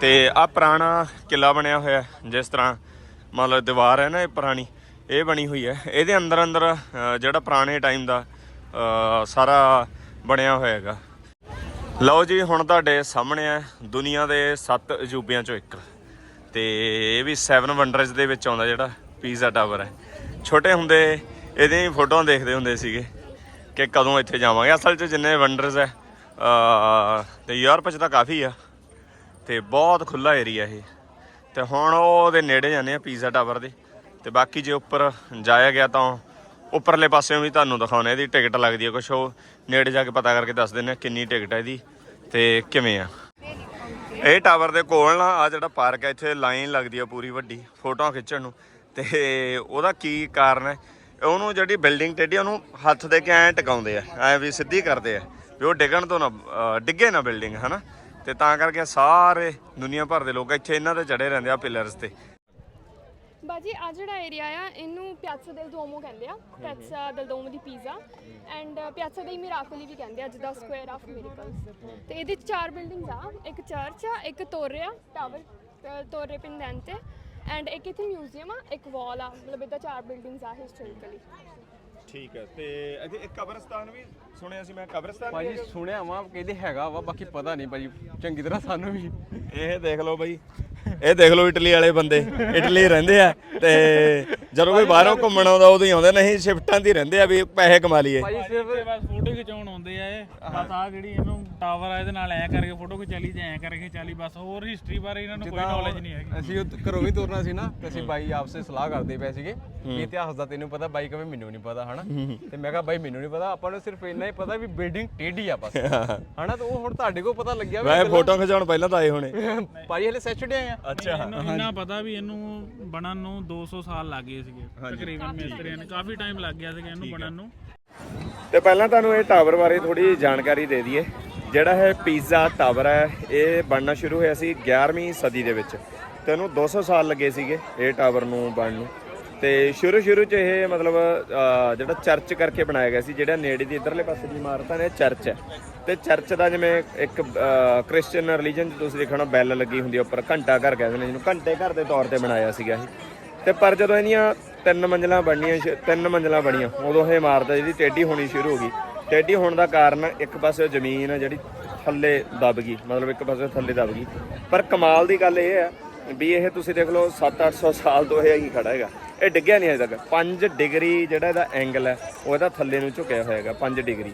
ਤੇ ਆ ਪੁਰਾਣਾ ਕਿਲਾ ਬਣਿਆ ਹੋਇਆ, ਜਿਸ ਤਰ੍ਹਾਂ ਮਤਲਬ ਦੀਵਾਰ ਹੈ ਨਾ ਇਹ ਪੁਰਾਣੀ ਇਹ ਬਣੀ ਹੋਈ ਹੈ। ਇਹਦੇ ਅੰਦਰ ਅੰਦਰ ਜਿਹੜਾ ਪੁਰਾਣੇ ਟਾਈਮ ਦਾ ਸਾਰਾ ਬਣਿਆ ਹੋਇਆ ਹੈਗਾ। ਲਓ ਜੀ ਹੁਣ ਤੁਹਾਡੇ ਸਾਹਮਣੇ ਹੈ ਦੁਨੀਆ ਦੇ 7 ਅਜੂਬਿਆਂ ਚੋਂ ਇੱਕ। ਤੇ ਇਹ ਵੀ 7 ਵੰਡਰਸ ਦੇ ਵਿੱਚ ਆਉਂਦਾ ਜਿਹੜਾ ਪੀਜ਼ਾ ਟਾਵਰ ਹੈ। ਛੋਟੇ ਹੁੰਦੇ ਇਹਦੀਆਂ ਹੀ ਫੋਟੋਆਂ ਦੇਖਦੇ ਹੁੰਦੇ ਸੀਗੇ ਕਿ ਕਦੋਂ ਇੱਥੇ ਜਾਵਾਂਗੇ। ਅਸਲ 'ਚ ਜਿੰਨੇ ਵੰਡਰਸ ਹੈ ਅਹ, ਤੇ ਯੂਰਪ 'ਚ ਤਾਂ ਕਾਫੀ ਆ। ਤੇ ਬਹੁਤ ਖੁੱਲਾ ਏਰੀਆ ਇਹ। ਤੇ ਹੁਣ ਉਹਦੇ ਨੇੜੇ ਜਾਂਦੇ ਆ ਪੀਜ਼ਾ ਟਾਵਰ ਦੇ। ਤੇ ਬਾਕੀ ਜੇ ਉੱਪਰ ਜਾਇਆ ਗਿਆ ਤਾਂ ਉੱਪਰਲੇ ਪਾਸਿਓਂ ਵੀ ਤੁਹਾਨੂੰ ਦਿਖਾਉਣੇ, ਇਹਦੀ ਟਿਕਟ ਲੱਗਦੀ ਹੈ ਕੁਛ ਉਹ। ਨੇੜੇ ਜਾ ਕੇ ਪਤਾ ਕਰਕੇ ਦੱਸ ਦਿੰਦੇ ਆ ਕਿੰਨੀ ਟਿਕਟ ਹੈ ਇਹਦੀ ਤੇ ਕਿਵੇਂ ਆ। ਇਹ ਟਾਵਰ ਦੇ ਕੋਲ ਨਾ ਆ ਜਿਹੜਾ ਪਾਰਕ ਹੈ ਇੱਥੇ ਲਾਈਨ ਲੱਗਦੀ ਆ ਪੂਰੀ ਵੱਡੀ, ਫੋਟੋਆਂ ਖਿੱਚਣ ਨੂੰ। ਤੇ ਉਹਦਾ ਕੀ ਕਾਰਨ ਹੈ ਉਹਨੂੰ ਜਿਹੜੀ ਬਿਲਡਿੰਗ ਟੇਢੀ ਉਹਨੂੰ ਹੱਥ ਦੇ ਕੇ ਐਂ ਟਿਕਾਉਂਦੇ ਆ, ਐਂ ਵੀ ਸਿੱਧੀ ਕਰਦੇ ਆ, ਵੀ ਉਹ ਡਿੱਗਣ ਤੋਂ ਨਾ ਡਿੱਗੇ ਨਾ ਬਿਲਡਿੰਗ, ਹਨਾ? ਤੇ ਤਾਂ ਕਰਕੇ ਸਾਰੇ ਦੁਨੀਆ ਭਰ ਦੇ ਲੋਕ ਇੱਥੇ ਇਹਨਾਂ ਤੇ ਚੜੇ ਰਹਿੰਦੇ ਆ, ਪਿਲਰਸ ਤੇ। ਬਾਜੀ ਆ ਜਿਹੜਾ ਏਰੀਆ ਆ ਇਹਨੂੰ ਪਿਆਜ਼ਾ del Duomo ਕਹਿੰਦੇ ਆ। Piazza del Duomo the Pisa and piazza dei Miracoli ਵੀ ਕਹਿੰਦੇ ਆ ਜਿੱਦਾਂ ਸਕੁਅਰ ਆਫ ਮਿਰੇਕਲਸ ਤੇ ਇਹਦੇ 'ਚ ਚਾਰ ਬਿਲਡਿੰਗਸ ਆ ਇੱਕ ਚਰਚ ਆ ਇੱਕ ਤੋਰੇ ਆ ਟਾਵਰ ਤੋਰੇ ਪਿੰਡੈਂਤੇ ਐਂਡ ਇੱਕ ਇੱਥੇ ਮਿਊਜ਼ੀਅਮ ਆ ਇੱਕ ਵਾਲ ਆ ਮਤਲਬ ਇਹਦਾ ਚਾਰ ਬਿਲਡਿੰਗਸ ਆ ਹਿਸਟੋਰੀਕਲੀ ਠੀਕ ਹੈ ਤੇ ਇੱਥੇ ਇੱਕ ਕਬਰਸਤਾਨ ਵੀ ਸੁਣਿਆ ਸੀ ਮੈਂ ਕਬਰਸਤਾਨ ਭਾਜੀ ਸੁਣਿਆ ਵਾ ਕਹਿੰਦੇ ਹੈਗਾ ਵਾ ਬਾਕੀ ਪਤਾ ਨਹੀਂ ਭਾਜੀ ਚੰਗੀ ਤਰ੍ਹਾਂ ਸਾਨੂੰ ਵੀ। ਇਹ ਦੇਖ ਲਓ ਬਈ ਇਹ ਦੇਖ ਲਓ ਇਟਲੀ ਵਾਲੇ ਬੰਦੇ ਇਟਲੀ ਰਹਿੰਦੇ ਆ ਤੇ ਜਦੋਂ ਕੋਈ ਬਾਹਰੋਂ ਘੁੰਮਣ ਆਉਂਦਾ ਉਦੋਂ ਹੀ ਆਉਂਦੇ ਨਹੀਂ ਸ਼ਿਫਟਾਂ ਦੀ ਰਹਿੰਦੇ ਆ ਵੀ ਪੈਸੇ ਕਮਾ ਲਈਏ। ਭਾਜੀ ਸਿਰਫ ਬਸ ਫੋਟੋ ਖਿਚਾਉਣ ਆਉਂਦੇ ਆ ਇਹ। ਬਸ ਆ ਜਿਹੜੀ ਇਹਨੂੰ ਟਾਵਰ ਆ ਇਹਦੇ ਨਾਲ ਐ ਕਰਕੇ ਫੋਟੋ ਖਿਚਾਲੀ ਤੇ ਐ ਕਰਕੇ ਚਾਲੀ ਬਸ ਹੋਰ ਹਿਸਟਰੀ ਬਾਰੇ ਇਹਨਾਂ ਨੂੰ ਕੋਈ ਨੌਲੇਜ ਨਹੀਂ ਹੈਗੀ। ਅਸੀਂ ਉਹ ਘਰੋਂ ਵੀ ਤੁਰਨਾ ਸੀ ਨਾ ਤੇ ਅਸੀਂ ਬਾਈ ਆਪਸੇ ਸਲਾਹ ਕਰਦੇ ਪਏ ਸੀਗੇ ਕਿ ਇਤਿਹਾਸ ਦਾ ਤੈਨੂੰ ਪਤਾ ਬਾਈ ਕਵੇਂ ਮੈਨੂੰ ਨਹੀਂ ਪਤਾ ਹਨਾ? ਤੇ ਮੈਂ ਕਿਹਾ ਬਾਈ ਮੈਨੂੰ ਨਹੀਂ ਪਤਾ ਆਪਾਂ ਨੂੰ ਸਿਰਫ ਇੰਨਾ ਹੀ ਪਤਾ ਵੀ ਬਿਲਡਿੰਗ ਟੇਢੀ ਆ ਬਸ। ਹਨਾ ਤੇ ਉਹ ਹੁਣ ਤੁਹਾਡੇ ਕੋਲ ਪਤਾ ਲੱਗਿਆ ਵੀ ਵੈਸੇ ਫੋਟੋ ਖਿਚਾਉਣ ਪਹਿਲਾਂ ਤਾਂ ਆਏ ਹੋਣੇ। ਭਾਜੀ ਹਲੇ ਸੈਚਰਡੇ ਆਏ ਆ। ਅੱਛਾ। ਇਹਨੂੰ ਪਤਾ ਵੀ ਇਹਨੂੰ ਬਣਨ ਨੂੰ 200 ਸਾਲ ਲੱਗ ਗਏ ਸੀਗੇ ਤਕਰੀਬਨ ਮਿਸਤਰੀਆਂ ਨੇ ਕਾਫੀ ਟਾਈਮ ਲੱਗ ਗਿਆ ਸੀਗਾ ਇਹਨੂੰ ਬਣਨ ਨੂੰ। ਤੇ ਪਹਿਲਾਂ ਤੁਹਾਨੂੰ ਇਹ ਟਾਵਰ ਬਾਰੇ ਥੋੜੀ ਜਾਣਕਾਰੀ ਦੇ ਦਈਏ। ਜਿਹੜਾ ਹੈ ਪੀਜ਼ਾ ਟਾਵਰ ਹੈ ਇਹ ਬਣਨਾ ਸ਼ੁਰੂ ਹੋਇਆ ਸੀ 11ਵੀਂ ਸਦੀ ਦੇ ਵਿੱਚ। ਤੇ ਇਹਨੂੰ 200 ਸਾਲ ਲੱਗੇ ਸੀਗੇ ਇਹ ਟਾਵਰ ਨੂੰ ਬਣਨ ਨੂੰ। ਤੇ ਸ਼ੁਰੂ ਸ਼ੁਰੂ ਚ ਇਹ ਮਤਲਬ ਅਹ, ਜਿਹੜਾ ਚਰਚ ਕਰਕੇ ਬਣਾਇਆ ਗਿਆ ਸੀ ਜਿਹੜਾ ਨੇੜੇ ਦੀ ਇਧਰਲੇ ਪਾਸੇ ਦੀ ਇਮਾਰਤਾਂ ਨੇ ਚਰਚ ਹੈ। ਤੇ ਚਰਚ ਦਾ ਜਿਵੇਂ ਇੱਕ ਕ੍ਰਿਸਚੀਅਨ ਰਿਲੀਜਨ ਚ ਤੁਸੀਂ ਦੇਖਣਾ ਬੈਲ ਲੱਗੀ ਹੁੰਦੀ ਹੈ ਉੱਪਰ ਘੰਟਾ ਘਰ ਕਹਿੰਦੇ ਨੇ ਜਿਹਨੂੰ ਘੰਟੇ ਘਰ ਦੇ ਤੌਰ ਤੇ ਬਣਾਇਆ ਸੀਗਾ ਇਹ। ਤੇ ਪਰ ਜਦੋਂ ਇਹਦੀਆਂ ਤਿੰਨ ਮੰਜ਼ਲਾਂ ਬਣੀਆਂ ਸ਼- ਤਿੰਨ ਮੰਜ਼ਲਾਂ ਬਣੀਆਂ, ਉਦੋਂ ਇਹ ਇਮਾਰਤ ਜਿਹੜੀ ਟੇਢੀ ਹੋਣੀ ਸ਼ੁਰੂ ਹੋ ਗਈ। ਟੇਢੀ ਹੋਣ ਦਾ ਕਾਰਨ ਇੱਕ ਪਾਸੇ ਜ਼ਮੀਨ ਆ ਜਿਹੜੀ ਥੱਲੇ ਦਬ ਗਈ, ਮਤਲਬ ਇੱਕ ਪਾਸੇ ਥੱਲੇ ਦਬ ਗਈ। ਪਰ ਕਮਾਲ ਦੀ ਗੱਲ ਇਹ ਹੈ ਵੀ ਇਹ ਤੁਸੀਂ ਦੇਖ ਲਓ 7-800 ਸਾਲ ਤੋਂ ਇਹ ਹੀ ਖੜਾ ਹੈਗਾ। ਇਹ ਡਿੱਗਿਆ ਨਹੀਂ ਅਜੇ ਤੱਕ। 5 ਡਿਗਰੀ ਜਿਹੜਾ ਇਹਦਾ ਐਂਗਲ ਹੈ, ਉਹ ਇਹਦਾ ਥੱਲੇ ਨੂੰ ਝੁਕਿਆ ਹੋਇਆ ਹੈਗਾ 5 ਡਿਗਰੀ।